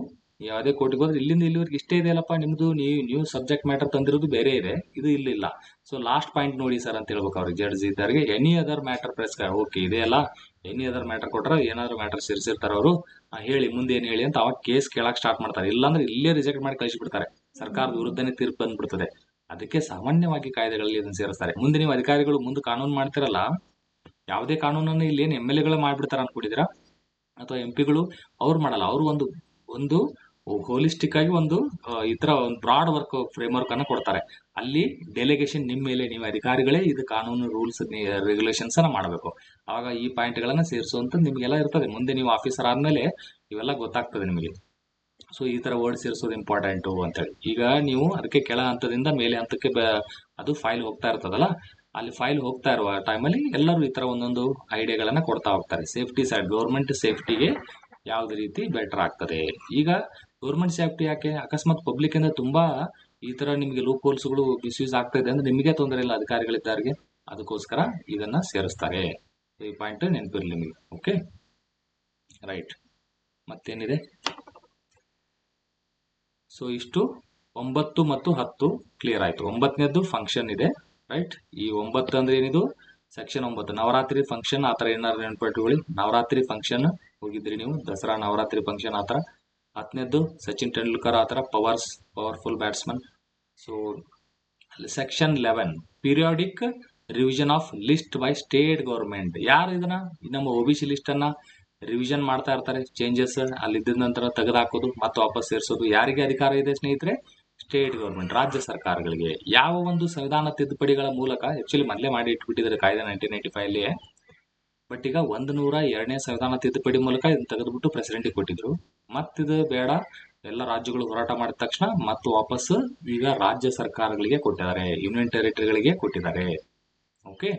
ಯಾವುದೇ ಕೋರ್ಟಿಗೆ ಹೋದ್ರೆ ಇಲ್ಲಿಂದ ಇಲ್ಲಿವರೆಗೆ ಇಷ್ಟೇ ಇದೆಯಲ್ಲಪ್ಪ ನಿಮ್ಮದು ನೀವು ನೀವು ಸಬ್ಜೆಕ್ಟ್ ಮ್ಯಾಟರ್ ತಂದಿರೋದು ಬೇರೆ ಇದೆ, ಇದು ಇಲ್ಲಿಲ್ಲ. ಸೊ ಲಾಸ್ಟ್ ಪಾಯಿಂಟ್ ನೋಡಿ ಸರ್ ಅಂತ ಹೇಳ್ಬೇಕು ಅವ್ರಿಗೆ ಜಡ್ಜ್ ಇದ್ದವ್ರಿಗೆ. Any other matter press okay ಇದೆಯಲ್ಲ ಎನಿ ಅದರ್ ಮ್ಯಾಟರ್ ಕೊಟ್ಟರೆ ಏನಾದರೂ ಮ್ಯಾಟರ್ ಸೇರಿಸಿರ್ತಾರೆ ಅವರು. ಹೇಳಿ, ಮುಂದೆ ಏನು ಹೇಳಿ ಅಂತ ಅವಾಗ ಕೇಸ್ ಕೇಳಕ್ಕೆ ಸ್ಟಾರ್ಟ್ ಮಾಡ್ತಾರೆ. ಇಲ್ಲಾಂದ್ರೆ ಇಲ್ಲೇ ರಿಜೆಕ್ಟ್ ಮಾಡಿ ಕಳಿಸಿಬಿಡ್ತಾರೆ. ಸರ್ಕಾರದ ವಿರುದ್ಧನೇ ತೀರ್ಪು ಬಂದ್ಬಿಡ್ತದೆ. ಅದಕ್ಕೆ ಸಾಮಾನ್ಯವಾಗಿ ಕಾಯ್ದೆಗಳಲ್ಲಿ ಇದನ್ನು ಸೇರಿಸ್ತಾರೆ. ಮುಂದೆ ನೀವು ಅಧಿಕಾರಿಗಳು ಮುಂದೆ ಕಾನೂನು ಮಾಡ್ತಿರಲ್ಲ ಯಾವುದೇ ಕಾನೂನನ್ನು ಇಲ್ಲಿ ಏನು ಎಂ ಎಲ್ ಎಗಳು ಮಾಡಿಬಿಡ್ತಾರೆ ಅನ್ಕೊಂಡಿದ್ದೀರಾ? ಅಥವಾ ಎಂ ಪಿಗಳು ಅವ್ರು ಮಾಡಲ್ಲ. ಅವರು ಒಂದು ಒಂದು ಹೋಲಿಸ್ಟಿಕ್ ಆಗಿ ಒಂದು ಈ ಥರ ಒಂದು ಬ್ರಾಡ್ ವರ್ಕ್ ಫ್ರೇಮ್ ವರ್ಕ್ ಅನ್ನ ಕೊಡ್ತಾರೆ. ಅಲ್ಲಿ ಡೆಲಿಗೇಷನ್ ನಿಮ್ಮ ಮೇಲೆ, ನೀವು ಅಧಿಕಾರಿಗಳೇ ಇದು ಕಾನೂನು ರೂಲ್ಸ್ ರೆಗ್ಯುಲೇಷನ್ಸ್ ಅನ್ನ ಮಾಡಬೇಕು. ಆವಾಗ ಈ ಪಾಯಿಂಟ್ ಗಳನ್ನ ಸೇರಿಸುವಂತ ನಿಮಗೆಲ್ಲ ಇರ್ತದೆ. ಮುಂದೆ ನೀವು ಆಫೀಸರ್ ಆದಮೇಲೆ ಇವೆಲ್ಲ ಗೊತ್ತಾಗ್ತದೆ ನಿಮಗೆ. ಸೊ ಈ ತರ ವರ್ಡ್ ಸೇರಿಸೋದು ಇಂಪಾರ್ಟೆಂಟು ಅಂತೇಳಿ ಈಗ ನೀವು ಅದಕ್ಕೆ ಕೆಳ ಹಂತದಿಂದ ಮೇಲೆ ಹಂತಕ್ಕೆ ಅದು ಫೈಲ್ ಹೋಗ್ತಾ ಇರ್ತದಲ್ಲ? ಅಲ್ಲಿ ಫೈಲ್ ಹೋಗ್ತಾ ಇರುವ ಟೈಮಲ್ಲಿ ಎಲ್ಲರೂ ಈ ತರ ಒಂದೊಂದು ಐಡಿಯಾಗಳನ್ನು ಕೊಡ್ತಾ ಹೋಗ್ತಾರೆ. ಸೇಫ್ಟಿ ಸೈಡ್ ಗೌರ್ಮೆಂಟ್ ಸೇಫ್ಟಿಗೆ ಯಾವುದೇ ರೀತಿ ಬೆಟರ್ ಆಗ್ತದೆ. ಈಗ ಗೌರ್ಮೆಂಟ್ ಸೇಫ್ಟಿ ಯಾಕೆ? ಅಕಸ್ಮಾತ್ ಪಬ್ಲಿಕ್ ಇಂದ ತುಂಬಾ ಈ ತರ ನಿಮಗೆ ಲೂಪ್ ಹೋಲ್ಸ್ಗಳು ಮಿಸ್ಯೂಸ್ ಆಗ್ತಾ ಇದೆ ಅಂದ್ರೆ ನಿಮಗೆ ತೊಂದರೆ ಇಲ್ಲ ಅಧಿಕಾರಿಗಳಿದ್ದಾರಿಗೆ? ಅದಕ್ಕೋಸ್ಕರ ಇದನ್ನ ಸೇರಿಸ್ತಾರೆ. ಈ ಪಾಯಿಂಟ್ ನೆನಪಿರ್ಲಿ ನಿಮಗೆ ಓಕೆ ರೈಟ್ ಮತ್ತೇನಿದೆ? ಸೊ ಇಷ್ಟು. ಒಂಬತ್ತು ಮತ್ತು ಹತ್ತು ಕ್ಲಿಯರ್ ಆಯ್ತು. ಒಂಬತ್ತನೇದ್ದು ಫಂಕ್ಷನ್ ಇದೆ. ರೈಟ್ ಈ ಒಂಬತ್ತು ಅಂದ್ರೆ ಏನಿದು? ಸೆಕ್ಷನ್ ಒಂಬತ್ತು. ನವರಾತ್ರಿ ಫಂಕ್ಷನ್ ಆ ಥರ ಏನಾದ್ರು ನೆನಪಿಟ್ಕೊಳ್ಳಿ ನವರಾತ್ರಿ ಫಂಕ್ಷನ್ ಹೋಗಿದ್ರಿ ನೀವು. ದಸರಾ ನವರಾತ್ರಿ ಫಂಕ್ಷನ್ ಆ ಥರ. ಹತ್ತನೇದ್ದು ಸಚಿನ್ ತೆಂಡೂಲ್ಕರ್ ಆ ಥರ powers powerful batsman so section eleven periodic revision of list by state government ಯಾರು ಇದನ್ನ? ನಮ್ಮ ಒ ಬಿ ಸಿ ಲಿಸ್ಟ್ ಅನ್ನ ರಿವಿಷನ್ ಮಾಡ್ತಾ ಇರ್ತಾರೆ. ಚೇಂಜಸ್ ಅಲ್ಲಿದ್ದ ನಂತರ ತೆಗೆದಾಕೋದು ಮತ್ತೆ ವಾಪಸ್ ಸೇರಿಸೋದು. ಯಾರಿಗೆ ಅಧಿಕಾರ ಇದೆ, ಸ್ನೇಹಿತರೆ? ಸ್ಟೇಟ್ ಗೌರ್ಮೆಂಟ್ ರಾಜ್ಯ ಸರ್ಕಾರಗಳಿಗೆ ಯಾವ ಒಂದು ಸಂವಿಧಾನ ತಿದ್ದುಪಡಿಗಳ ಮೂಲಕ ಆಕ್ಚುಲಿ ಮೊದಲೇ ಮಾಡಿ ಇಟ್ಬಿಟ್ಟಿದ್ದಾರೆ ಕಾಯ್ದೆ ನೈನ್ಟೀನ್ ನೈನ್ಟಿ ಫೈವ್ ಅಲ್ಲಿ ಬಟ್ ಈಗ ಒಂದು ನೂರ ಎರಡನೇ ಸಂವಿಧಾನ ತಿದ್ದುಪಡಿ ಮೂಲಕ ಇದನ್ನ ತೆಗೆದುಬಿಟ್ಟು ಪ್ರೆಸಿಡೆಂಟಿಗೆ ಕೊಟ್ಟಿದ್ರು. ಮತ್ತಿದು ಬೇಡ, ಎಲ್ಲ ರಾಜ್ಯಗಳು ಹೋರಾಟ ಮಾಡಿದ ತಕ್ಷಣ ಮತ್ತು ವಾಪಸ್ ಈಗ ರಾಜ್ಯ ಸರ್ಕಾರಗಳಿಗೆ ಕೊಟ್ಟಿದ್ದಾರೆ ಯೂನಿಯನ್ ಟೆರಿಟರಿಗಳಿಗೆ ಕೊಟ್ಟಿದ್ದಾರೆ. ಓಕೆ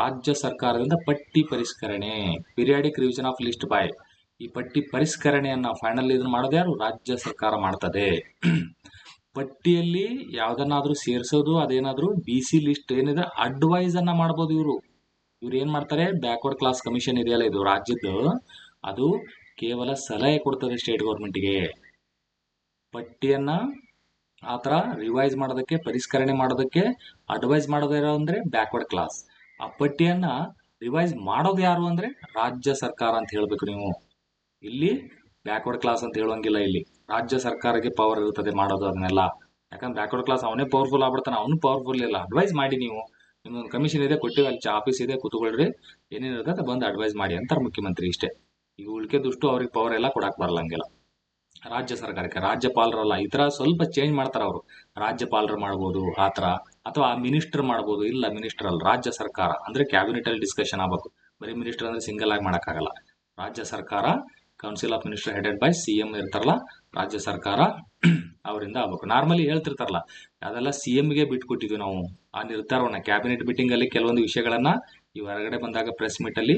ರಾಜ್ಯ ಸರ್ಕಾರದಿಂದ ಪಟ್ಟಿ ಪರಿಷ್ಕರಣೆ periodic revision of list by ಈ ಪಟ್ಟಿ ಪರಿಷ್ಕರಣೆಯನ್ನ ಫೈನಲ್ ಇದನ್ನ ಮಾಡೋದು ಯಾರು? ರಾಜ್ಯ ಸರ್ಕಾರ ಮಾಡ್ತದೆ. ಪಟ್ಟಿಯಲ್ಲಿ ಯಾವ್ದನ್ನಾದ್ರೂ ಸೇರಿಸೋದು, ಅದೇನಾದ್ರೂ ಬಿ ಸಿ ಲಿಸ್ಟ್ ಏನಿದೆ ಅಡ್ವೈಸ್ ಅನ್ನ ಮಾಡ್ಬೋದು ಇವರು. ಇವ್ರು ಏನ್ ಮಾಡ್ತಾರೆ ಬ್ಯಾಕ್ವರ್ಡ್ ಕ್ಲಾಸ್ ಕಮಿಷನ್ ಇದೆಯಲ್ಲ, ಇದು ರಾಜ್ಯದ್ದು, ಅದು ಕೇವಲ ಸಲಹೆ ಕೊಡ್ತದೆ ಸ್ಟೇಟ್ ಗೌರ್ಮೆಂಟ್ಗೆ ಪಟ್ಟಿಯನ್ನ ಆ ಥರ ರಿವೈಸ್ ಮಾಡೋದಕ್ಕೆ, ಪರಿಷ್ಕರಣೆ ಮಾಡೋದಕ್ಕೆ ಅಡ್ವೈಸ್ ಮಾಡೋದಿರೋ ಅಂದ್ರೆ ಬ್ಯಾಕ್ವರ್ಡ್ ಕ್ಲಾಸ್ ಆ ಪಟ್ಟಿಯನ್ನ ರಿವೈಸ್ ಮಾಡೋದು ಯಾರು ಅಂದ್ರೆ ರಾಜ್ಯ ಸರ್ಕಾರ ಅಂತ ಹೇಳ್ಬೇಕು ನೀವು. ಇಲ್ಲಿ ಬ್ಯಾಕ್ವರ್ಡ್ ಕ್ಲಾಸ್ ಅಂತ ಹೇಳೋಂಗಿಲ್ಲ ಇಲ್ಲಿ. ರಾಜ್ಯ ಸರ್ಕಾರಕ್ಕೆ ಪವರ್ ಇರುತ್ತದೆ ಮಾಡೋದು ಅದನ್ನೆಲ್ಲ. ಯಾಕಂದ್ರೆ ಬ್ಯಾಕ್ವರ್ಡ್ ಕ್ಲಾಸ್ ಅವನೇ ಪವರ್ಫುಲ್ ಆಗ್ಬಿಡ್ತಾನೆ, ಅವನು ಪವರ್ಫುಲ್ ಇಲ್ಲ. ಅಡ್ವೈಸ್ ಮಾಡಿ ನೀವು. ನಿಮ್ಮೊಂದು ಕಮಿಷನ್ ಇದೆ ಕೊಟ್ಟಿವಿ ಅಲ್ಲಿ ಆಫೀಸ್ ಇದೆ, ಕೂತ್ಕೊಳ್ರಿ. ಅದು ಬಂದು ಅಡ್ವೈಸ್ ಮಾಡಿ ಅಂತಾರೆ ಮುಖ್ಯಮಂತ್ರಿ ಇಷ್ಟೇ. ಈಗ ಉಳ್ಕೆದಷ್ಟು ಅವ್ರಿಗೆ ಪವರ್ ಎಲ್ಲ ಕೊಡಕ್ ಬರಲ್ಲ ಹಂಗೆಲ್ಲ ರಾಜ್ಯ ಸರ್ಕಾರಕ್ಕೆ, ರಾಜ್ಯಪಾಲರಲ್ಲ, ಈ ಥರ ಸ್ವಲ್ಪ ಚೇಂಜ್ ಮಾಡ್ತಾರೆ ಅವರು. ರಾಜ್ಯಪಾಲರು ಮಾಡ್ಬೋದು, ಆ ಥರ ಅಥವಾ ಮಿನಿಸ್ಟರ್ ಮಾಡ್ಬೋದು, ಇಲ್ಲ ಮಿನಿಸ್ಟರ್ ಅಲ್ಲ, ರಾಜ್ಯ ಸರ್ಕಾರ. ಅಂದ್ರೆ ಕ್ಯಾಬಿನೆಟ್ ಅಲ್ಲಿ ಡಿಸ್ಕಷನ್ ಆಗ್ಬೇಕು. ಬರೀ ಮಿನಿಸ್ಟರ್ ಅಂದ್ರೆ ಸಿಂಗಲ್ ಆಗಿ ಮಾಡಕ್ಕಾಗಲ್ಲ. ರಾಜ್ಯ ಸರ್ಕಾರ council of minister headed by C M ಇರ್ತಾರಲ್ಲ, ರಾಜ್ಯ ಸರ್ಕಾರ ಅವರಿಂದ ಆಗ್ಬೇಕು. ನಾರ್ಮಲಿ ಹೇಳ್ತಿರ್ತಾರಲ್ಲ, ಅದೆಲ್ಲ ಸಿ ಗೆ ಬಿಟ್ಕೊಟ್ಟಿದ್ವಿ ನಾವು. ಆ ನಿರ್ಧಾರವನ್ನ ಕ್ಯಾಬಿನೆಟ್ ಮೀಟಿಂಗ್ ಅಲ್ಲಿ ಕೆಲವೊಂದು ವಿಷಯಗಳನ್ನ ಈ ಹೊರಗಡೆ ಬಂದಾಗ ಪ್ರೆಸ್ ಮೀಟಲ್ಲಿ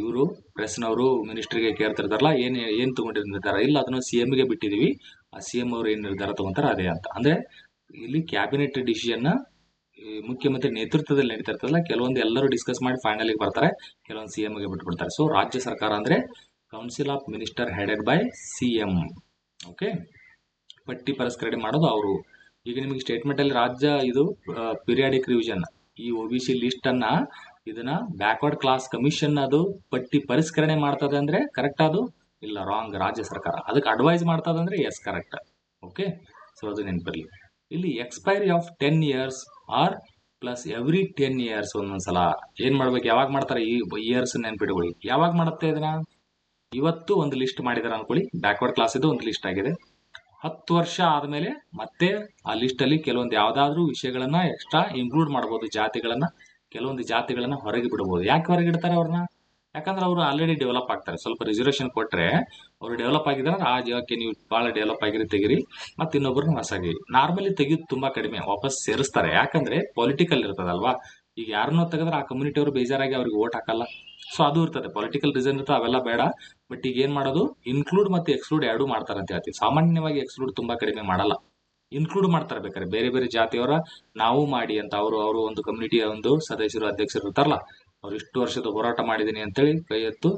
ಇವರು ಪ್ರೆಸ್ನವರು ಮಿನಿಸ್ಟ್ರಿಗೆ ಕೇಳ್ತಿರ್ತಾರಲ್ಲ, ಏನು ಏನು ತೊಗೊಂಡಿರೋ ನಿರ್ಧಾರ? ಇಲ್ಲ, ಅದನ್ನು ಸಿ ಎಮ್ಗೆ ಬಿಟ್ಟಿದ್ದೀವಿ ಆ ಸಿ ಎಂ ಅವರು ಏನು ನಿರ್ಧಾರ ತೊಗೊಂತಾರೆ ಅದೇ ಅಂತ. ಅಂದರೆ ಇಲ್ಲಿ ಕ್ಯಾಬಿನೆಟ್ ಡಿಸಿಷನ್ನ ಮುಖ್ಯಮಂತ್ರಿ ನೇತೃತ್ವದಲ್ಲಿ ನಡೀತಾ ಇರ್ತದಲ್ಲ, ಕೆಲವೊಂದು ಎಲ್ಲರೂ ಡಿಸ್ಕಸ್ ಮಾಡಿ ಫೈನಲಿಗೆ ಬರ್ತಾರೆ, ಕೆಲವೊಂದು ಸಿ ಎಮ್ಗೆ ಬಿಟ್ಬಿಡ್ತಾರೆ. ಸೊ ರಾಜ್ಯ ಸರ್ಕಾರ ಅಂದರೆ council of minister headed by C M okay ಪಟ್ಟಿ ಪರಿಷ್ಕರಣೆ ಮಾಡೋದು ಅವರು. ಈಗ ನಿಮಗೆ ಸ್ಟೇಟ್ಮೆಂಟ್ ಅಲ್ಲಿ ರಾಜ್ಯ ಇದು ಪಿರಿಯಾಡಿಕ್ ರಿವಿಷನ್ ಈ ಒ ಬಿ ಸಿ ಲಿಸ್ಟ್ ಇದನ್ನು ಬ್ಯಾಕ್ವರ್ಡ್ ಕ್ಲಾಸ್ ಕಮಿಷನ್ ಅದು ಪಟ್ಟಿ ಪರಿಷ್ಕರಣೆ ಮಾಡ್ತದೆ ಅಂದ್ರೆ ಕರೆಕ್ಟ್ ಅದು? ಇಲ್ಲ ರಾಂಗ್ ರಾಜ್ಯ ಸರ್ಕಾರ. ಅದಕ್ಕೆ ಅಡ್ವೈಸ್ ಮಾಡ್ತದೆ ಅಂದ್ರೆ ಎಸ್ ಕರೆಕ್ಟ್ ಓಕೆ ಸೊ ಅದು ನೆನಪಿರಲಿ. ಇಲ್ಲಿ expiry of ten years or plus every ten years ಒಂದೊಂದ್ಸಲ. ಏನು ಮಾಡ್ಬೇಕು? ಯಾವಾಗ ಮಾಡ್ತಾರೆ? ಈ ಇಯರ್ಸ್ ನೆನ್ಪಿಟ್ಕೊಳ್ಳಿ. ಯಾವಾಗ ಮಾಡುತ್ತೆ ಇದನ್ನ ಇವತ್ತು ಒಂದು ಲಿಸ್ಟ್ ಮಾಡಿದಾರೆ ಅನ್ಕೊಳ್ಳಿ. ಬ್ಯಾಕ್ವರ್ಡ್ ಕ್ಲಾಸ್ ಇದು ಒಂದು ಲಿಸ್ಟ್ ಆಗಿದೆ. ಹತ್ತು ವರ್ಷ ಆದಮೇಲೆ ಮತ್ತೆ ಆ ಲಿಸ್ಟ್ ಅಲ್ಲಿ ಕೆಲವೊಂದು ಯಾವ್ದಾದ್ರು ವಿಷಯಗಳನ್ನ ಎಕ್ಸ್ಟ್ರಾ ಇನ್ಕ್ಲೂಡ್ ಮಾಡಬಹುದು ಜಾತಿಗಳನ್ನ. ಕೆಲವೊಂದು ಜಾತಿಗಳನ್ನ ಹೊರಗೆ ಬಿಡಬಹುದು ಯಾಕೆ ಹೊರಗೆ ಇಡ್ತಾರೆ ಅವ್ರನ್ನ? ಯಾಕಂದ್ರೆ ಅವರು ಆಲ್ರೆಡಿ ಡೆವಲಪ್ ಆಗ್ತಾರೆ. ಸ್ವಲ್ಪ ರಿಸರ್ವೇಷನ್ ಕೊಟ್ರೆ ಅವರು ಡೆವಲಪ್ ಆಗಿದ್ರೆ ಆ ಜಾಗಕ್ಕೆ ನೀವು ಬಹಳ ಡೆವಲಪ್ ಆಗಿರಿ, ತೆಗಿರಿ. ಮತ್ತೆ ಇನ್ನೊಬ್ಬರನ್ನ ಹೊಸಾಗಿ ನಾರ್ಮಲಿ ತೆಗೆಯೋದು ತುಂಬಾ ಕಡಿಮೆ, ವಾಪಸ್ ಸೇರಿಸ್ತಾರೆ. ಯಾಕಂದ್ರೆ ಪೊಲಿಟಿಕಲ್ ಇರ್ತದಲ್ವಾ? ಈಗ ಯಾರನ್ನೋ ತೆಗೆದ್ರೆ ಆ ಕಮ್ಯುನಿಟಿ ಅವರು ಬೇಜಾರಾಗಿ ಅವ್ರಿಗೆ ಓಟ್ ಹಾಕಲ್ಲ. ಸೊ ಅದು ಇರ್ತದೆ. ಪೊಲಿಟಿಕಲ್ ರೀಸನ್ ಇರ್ತದೆ ಅವೆಲ್ಲ ಬೇಡ. ಬಟ್ ಈಗ ಏನು ಮಾಡೋದು? ಇನ್ಕ್ಲೂಡ್ ಮತ್ತೆ ಎಕ್ಸ್ಕ್ಲೂಡ್ ಎರಡೂ ಮಾಡ್ತಾರೆ ಅಂತ ಹೇಳ್ತೀವಿ. ಸಾಮಾನ್ಯವಾಗಿ ಎಕ್ಸ್ಕ್ಲೂಡ್ ತುಂಬಾ ಕಡಿಮೆ ಮಾಡಲ್ಲ. ಇನ್ಕ್ಲೂಡ್ ಮಾಡ್ತಾರೆ ಬೇಕಾದ್ರೆ. ಬೇರೆ ಬೇರೆ ಜಾತಿಯವರ ನಾವು ಮಾಡಿ ಅಂತ ಅವರು ಅವರು ಒಂದು ಕಮ್ಯುನಿಟಿಯ ಒಂದು ಸದಸ್ಯರು, ಅಧ್ಯಕ್ಷರು ಇರ್ತಾರಲ್ಲ, ಅವ್ರು ಇಷ್ಟು ವರ್ಷದ ಹೋರಾಟ ಮಾಡಿದೀನಿ ಅಂತೇಳಿ ಕೈ ಎತ್ತು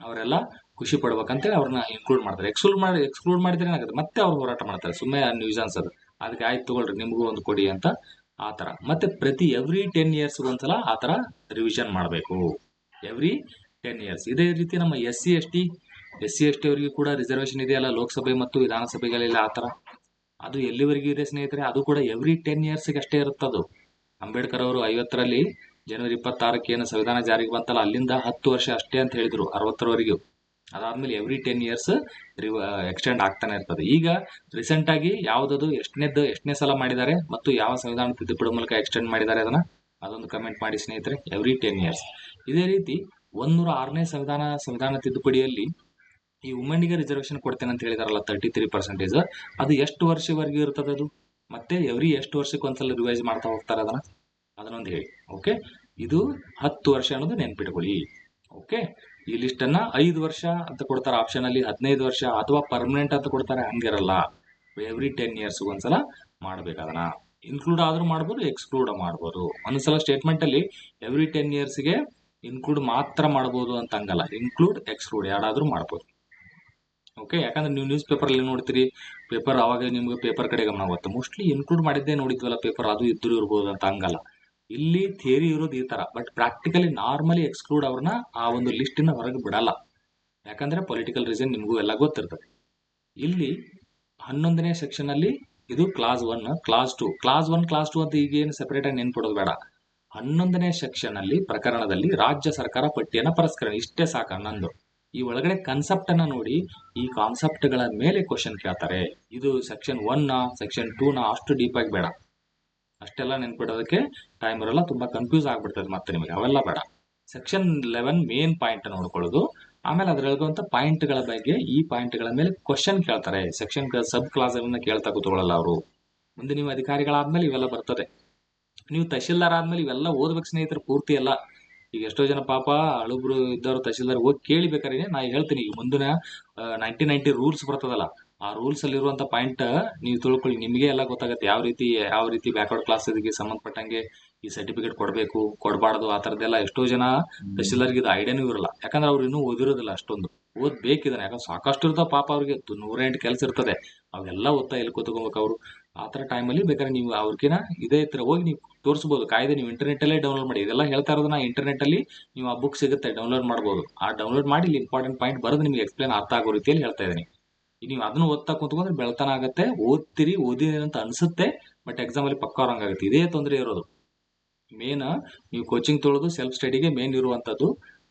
ಅವರೆಲ್ಲ ಖುಷಿ ಪಡ್ಬೇಕಂತೇಳಿ ಅವ್ರನ್ನ ಇನ್ಕ್ಲೂಡ್ ಮಾಡ್ತಾರೆ. ಎಕ್ಸ್ಕ್ಲೂಡ್ ಮಾಡಿ ಎಕ್ಸ್ಕ್ಲೂಡ್ ಮಾಡಿದ್ರೆ ಏನಾಗುತ್ತೆ? ಮತ್ತೆ ಅವ್ರು ಹೋರಾಟ ಮಾಡ್ತಾರೆ. ಸುಮ್ಮನೆ ನ್ಯೂಸ್ ಅನ್ಸೋದು ಅದಕ್ಕೆ ಆಯ್ತು ತಗೊಳ್ರಿ, ನಿಮಗೂ ಒಂದು ಕೊಡಿ ಅಂತ ಆ ಥರ. ಮತ್ತೆ ಪ್ರತಿ ಎವ್ರಿ ಟೆನ್ ಇಯರ್ಸ್ ಒಂದ್ಸಲ ಆ ಥರ ರಿವಿಷನ್ ಮಾಡಬೇಕು. ಎವ್ರಿ ಟೆನ್ ಇಯರ್ಸ್ ಇದೇ ರೀತಿ ನಮ್ಮ S C S T S C S T ಅವರಿಗೆ ಕೂಡ ರಿಸರ್ವೇಶನ್ ಇದೆಯಲ್ಲ, ಲೋಕಸಭೆ ಮತ್ತು ವಿಧಾನಸಭೆಗಳಲ್ಲಿ ಆ ಥರ. ಅದು ಎಲ್ಲಿವರೆಗೂ ಇದೆ ಸ್ನೇಹಿತರೆ? ಅದು ಕೂಡ ಎವ್ರಿ ಟೆನ್ ಇಯರ್ಸ್ಗೆ ಅಷ್ಟೇ ಇರುತ್ತದು. ಅಂಬೇಡ್ಕರ್ ಅವರು ಐವತ್ತರಲ್ಲಿ ಜನವರಿ ಇಪ್ಪತ್ತಾರಕ್ಕೆ ಏನು ಸಂವಿಧಾನ ಜಾರಿಗೆ ಬಂತಲ್ಲ, ಅಲ್ಲಿಂದ ಹತ್ತು ವರ್ಷ ಅಷ್ಟೇ ಅಂತ ಹೇಳಿದರು, ಅರವತ್ತರವರೆಗೂ. ಅದಾದ್ಮೇಲೆ ಎವ್ರಿ ಟೆನ್ ಇಯರ್ಸ್ ಎಕ್ಸ್ಟೆಂಡ್ ಆಗ್ತಾನೆ ಇರ್ತದೆ. ಈಗ ರೀಸೆಂಟ್ ಆಗಿ ಯಾವ್ದದು ಎಷ್ಟನೇದ್ದು, ಎಷ್ಟನೇ ಸಲ ಮಾಡಿದ್ದಾರೆ ಮತ್ತು ಯಾವ ಸಂವಿಧಾನ ತಿದ್ದುಪಡಿ ಮೂಲಕ ಎಕ್ಸ್ಟೆಂಡ್ ಮಾಡಿದ್ದಾರೆ ಅದನ್ನ ಅದೊಂದು ಕಮೆಂಟ್ ಮಾಡಿ ಸ್ನೇಹಿತರೆ ಎವ್ರಿ ಟೆನ್ ಇಯರ್ಸ್ ಇದೇ ರೀತಿ ಒಂದೂರ ಆರನೇ ಸಂವಿಧಾನ ಸಂವಿಧಾನ ತಿದ್ದುಪಡಿಯಲ್ಲಿ ಈ ವುಮೆನ್ಗೆ ರಿಸರ್ವೇಶನ್ ಕೊಡ್ತೇನೆ ಅಂತ ಹೇಳಿದಾರಲ್ಲ ತರ್ಟಿ ತ್ರೀ ಪರ್ಸೆಂಟೇಜ್ ಅದು ಎಷ್ಟು ವರ್ಷವರೆಗೂ ಇರ್ತದೆ ಅದು? ಮತ್ತೆ ಎವ್ರಿ ಎಷ್ಟು ವರ್ಷಕ್ಕೆ ಒಂದ್ಸಲ ರಿವೈಸ್ ಮಾಡ್ತಾ ಹೋಗ್ತಾರೆ ಅದನ್ನ? ಅದನ್ನೊಂದು ಹೇಳಿ ಓಕೆ ಇದು ಹತ್ತು ವರ್ಷ ಅನ್ನೋದು ನೆನ್ಪಿಟ್ಕೊಳ್ಳಿ ಓಕೆ ಈ ಲಿಸ್ಟ್ ಅನ್ನ ಐದು ವರ್ಷ ಅಂತ ಕೊಡ್ತಾರೆ ಆಪ್ಷನ್ ಅಲ್ಲಿ ಹದಿನೈದು ವರ್ಷ ಅಥವಾ ಪರ್ಮನೆಂಟ್ ಅಂತ ಕೊಡ್ತಾರೆ, ಹಂಗಿರಲ್ಲ. ಎವ್ರಿ ಟೆನ್ ಇಯರ್ಸ್ ಒಂದ್ಸಲ ಮಾಡ್ಬೇಕು ಅದನ್ನ. ಇನ್ಕ್ಲೂಡ್ ಆದ್ರೂ ಮಾಡ್ಬೋದು ಎಕ್ಸ್ಕ್ಲೂಡ್ ಮಾಡ್ಬೋದು. ಒಂದ್ಸಲ ಸ್ಟೇಟ್ಮೆಂಟ್ ಅಲ್ಲಿ ಎವ್ರಿ ಟೆನ್ ಇಯರ್ಸ್ಗೆ ಇನ್ಕ್ಲೂಡ್ ಮಾತ್ರ ಮಾಡ್ಬೋದು ಅಂತ ಹಂಗಲ್ಲ. ಇನ್ಕ್ಲೂಡ್ ಎಕ್ಸ್ಕ್ಲೂಡ್ ಯಾರಾದರೂ ಮಾಡ್ಬೋದು. ಓಕೆ ಯಾಕಂದ್ರೆ ನೀವು ನ್ಯೂಸ್ ಪೇಪರಲ್ಲಿ ನೋಡ್ತೀರಿ ಪೇಪರ್ ಅವಾಗ ನಿಮ್ಗೆ ಪೇಪರ್ ಕಡೆ ಗಮನ ಆಗುತ್ತೆ ಮೋಸ್ಟ್ಲಿ ಇನ್ಕ್ಲೂಡ್ ಮಾಡಿದ್ದೇ ನೋಡಿದ್ವಲ್ಲ ಪೇಪರ್ ಅದು ಇದ್ದರೂ ಇರ್ಬೋದು ಅಂತ ಹಂಗಲ್ಲ. ಇಲ್ಲಿ ಥಿಯರಿ ಇರೋದು ಈ ಥರ ಬಟ್ ಪ್ರಾಕ್ಟಿಕಲಿ ನಾರ್ಮಲಿ ಎಕ್ಸ್ಕ್ಲೂಡ್ ಅವ್ರನ್ನ ಆ ಒಂದು ಲಿಸ್ಟಿನ ಹೊರಗೆ ಬಿಡಲ್ಲ. ಯಾಕಂದರೆ ಪೊಲಿಟಿಕಲ್ ರೀಸನ್ ನಿಮಗೂ ಎಲ್ಲ ಗೊತ್ತಿರ್ತದೆ. ಇಲ್ಲಿ ಹನ್ನೊಂದನೇ ಸೆಕ್ಷನಲ್ಲಿ ಇದು class one class two class one class two ಅಂತ ಈಗೇನು ಸೆಪರೇಟ್ ಆಗಿ ನೆನ್ಪಿಡೋದು ಬೇಡ. ಹನ್ನೊಂದನೇ ಸೆಕ್ಷನ್ ಅಲ್ಲಿ ಪ್ರಕರಣದಲ್ಲಿ ರಾಜ್ಯ ಸರ್ಕಾರ ಪಟ್ಟಿಯನ್ನು ಪರಸ್ಕರಣೆ ಇಷ್ಟೇ ಸಾಕು ಹನ್ನೊಂದು. ಈ ಒಳಗಡೆ ಕನ್ಸೆಪ್ಟ್ ಅನ್ನ ನೋಡಿ. ಈ ಕಾನ್ಸೆಪ್ಟ್ಗಳ ಮೇಲೆ ಕ್ವಶನ್ ಕೇಳ್ತಾರೆ. ಇದು ಸೆಕ್ಷನ್ ಒನ್ ಸೆಕ್ಷನ್ ಟೂ ನ ಅಷ್ಟು ಡೀಪ್ ಆಗಿ ಬೇಡ. ಅಷ್ಟೆಲ್ಲ ನೆನ್ಪಿಡೋದಕ್ಕೆ ಟೈಮ್ ಇರಲ್ಲ. ತುಂಬಾ ಕನ್ಫ್ಯೂಸ್ ಆಗ್ಬಿಡ್ತದೆ ಮತ್ತೆ ನಿಮಗೆ. ಅವೆಲ್ಲ ಬೇಡ. ಸೆಕ್ಷನ್ ಲೆವೆನ್ ಮೇನ್ ಪಾಯಿಂಟ್ ನೋಡ್ಕೊಳ್ಳೋದು. ಆಮೇಲೆ ಅದ್ರಲ್ಲಿರುವಂತ ಪಾಯಿಂಟ್ಗಳ ಬಗ್ಗೆ ಈ ಪಾಯಿಂಟ್ಗಳ ಮೇಲೆ ಕ್ವಶನ್ ಕೇಳ್ತಾರೆ. ಸೆಕ್ಷನ್ ಸಬ್ ಕ್ಲಾಸ್ ಕೇಳ್ತಾ ಕೂತ್ಕೊಳ್ಳಲ್ಲ ಅವರು. ಮುಂದೆ ನೀವು ಅಧಿಕಾರಿಗಳಾದ್ಮೇಲೆ ಇವೆಲ್ಲ ಬರ್ತದೆ. ನೀವು ತಹಶೀಲ್ದಾರ್ ಆದ್ಮೇಲೆ ಇವೆಲ್ಲ ಓದ್ಬೇಕು ಸ್ನೇಹಿತರು ಪೂರ್ತಿ ಎಲ್ಲ. ಈಗ ಎಷ್ಟೋ ಜನ ಪಾಪ ಹಳುಬ್ರು ಇದ್ದವರು ತಹಶೀಲ್ದಾರ್ ಹೋಗಿ ಕೇಳಿಬೇಕಾದ್ರೆ ನಾ ಹೇಳ್ತೀನಿ ಈಗ ಮುಂದಿನ ನೈನ್ಟೀನ್ ನೈನ್ಟಿ ರೂಲ್ಸ್ ಬರ್ತದಲ್ಲ ಆ ರೂಲ್ಸ್ ಅಲ್ಲಿರುವಂತ ಪಾಯಿಂಟ್ ನೀವು ತಿಳ್ಕೊಳ್ಳಿ ನಿಮಗೆ ಎಲ್ಲ ಗೊತ್ತಾಗುತ್ತೆ ಯಾವ ರೀತಿ ಯಾವ ರೀತಿ ಬ್ಯಾಕ್ವರ್ಡ್ ಕ್ಲಾಸ್ ಇದಕ್ಕೆ ಸಂಬಂಧಪಟ್ಟಂಗೆ ಈ ಸರ್ಟಿಫಿಕೇಟ್ ಕೊಡಬೇಕು ಕೊಡಬಾರ್ದು ಆ ಥರದ್ದೆಲ್ಲ ಎಷ್ಟೋ ಜನ ತಹಶೀಲ್ದಾರ್ಗೆ ಇದು ಐಡಿಯಾನೂ ಇರಲ್ಲ. ಯಾಕಂದ್ರೆ ಅವ್ರು ಇನ್ನೂ ಓದಿರೋದಿಲ್ಲ ಅಷ್ಟೊಂದು. ಓದ್ಬೇಕಿದಾನೆ ಯಾಕಂದ್ರೆ ಸಾಕಷ್ಟು ಇರ್ತಾವ ಪಾಪ ಅವ್ರಿಗೆ ನೂರ ಎಂಟು ಕೆಲಸ ಇರ್ತದೆ. ಅವೆಲ್ಲ ಓದ್ತಾ ಎಲ್ಲಿ ಕೂತ್ಕೊಬೇಕು ಅವರು? ಆ ಥರ ಟೈಮಲ್ಲಿ ಬೇಕಾದ್ರೆ ನೀವು ಅವ್ರಿಗಿನ ಇದೇ ಥರ ಹೋಗಿ ನೀವು ತೋರಿಸ್ಬೋದು. ಕಾಯ್ದೆ ನೀವು ಇಂಟರ್ನೆಟ್ಟಲ್ಲೇ ಡೌನ್ಲೋಡ್ ಮಾಡಿ. ಇದೆಲ್ಲ ಹೇಳ್ತಾ ಇರೋದನ್ನ ಇಂಟರ್ನೆಟ್ ಅಲ್ಲಿ ನೀವು ಆ ಬುಕ್ ಸಿಗುತ್ತೆ ಡೌನ್ಲೋಡ್ ಮಾಡ್ಬೋದು. ಆ ಡೌನ್ಲೋಡ್ ಮಾಡಿ ಇಲ್ಲಿ ಇಂಪಾರ್ಟೆಂಟ್ ಪಾಯಿಂಟ್ ಬರೋದು ನಿಮಗೆ ಎಕ್ಸ್ಪ್ಲೇನ್ ಅರ್ಥ ಆಗೋ ರೀತಿಯಲ್ಲಿ ಹೇಳ್ತಾ ಇದ್ದೀನಿ. ನೀವು ಅದನ್ನು ಓದ್ತಾ ಕುಂತ್ಕೊಂಡ್ರೆ ಬೆಳತನ ಆಗುತ್ತೆ, ಓದ್ತೀರಿ ಓದಿದೀನಿ ಅಂತ ಅನಿಸುತ್ತೆ ಬಟ್ ಎಕ್ಸಾಮಲ್ಲಿ ಪಕ್ಕ ಆಗುತ್ತೆ. ಇದೇ ತೊಂದರೆ ಇರೋದು. ಮೇನ್ ನೀವು ಕೋಚಿಂಗ್ ತೊಳೆದು ಸೆಲ್ಫ್ ಸ್ಟಡಿಗೆ ಮೇನ್ ಇರುವಂಥದ್ದು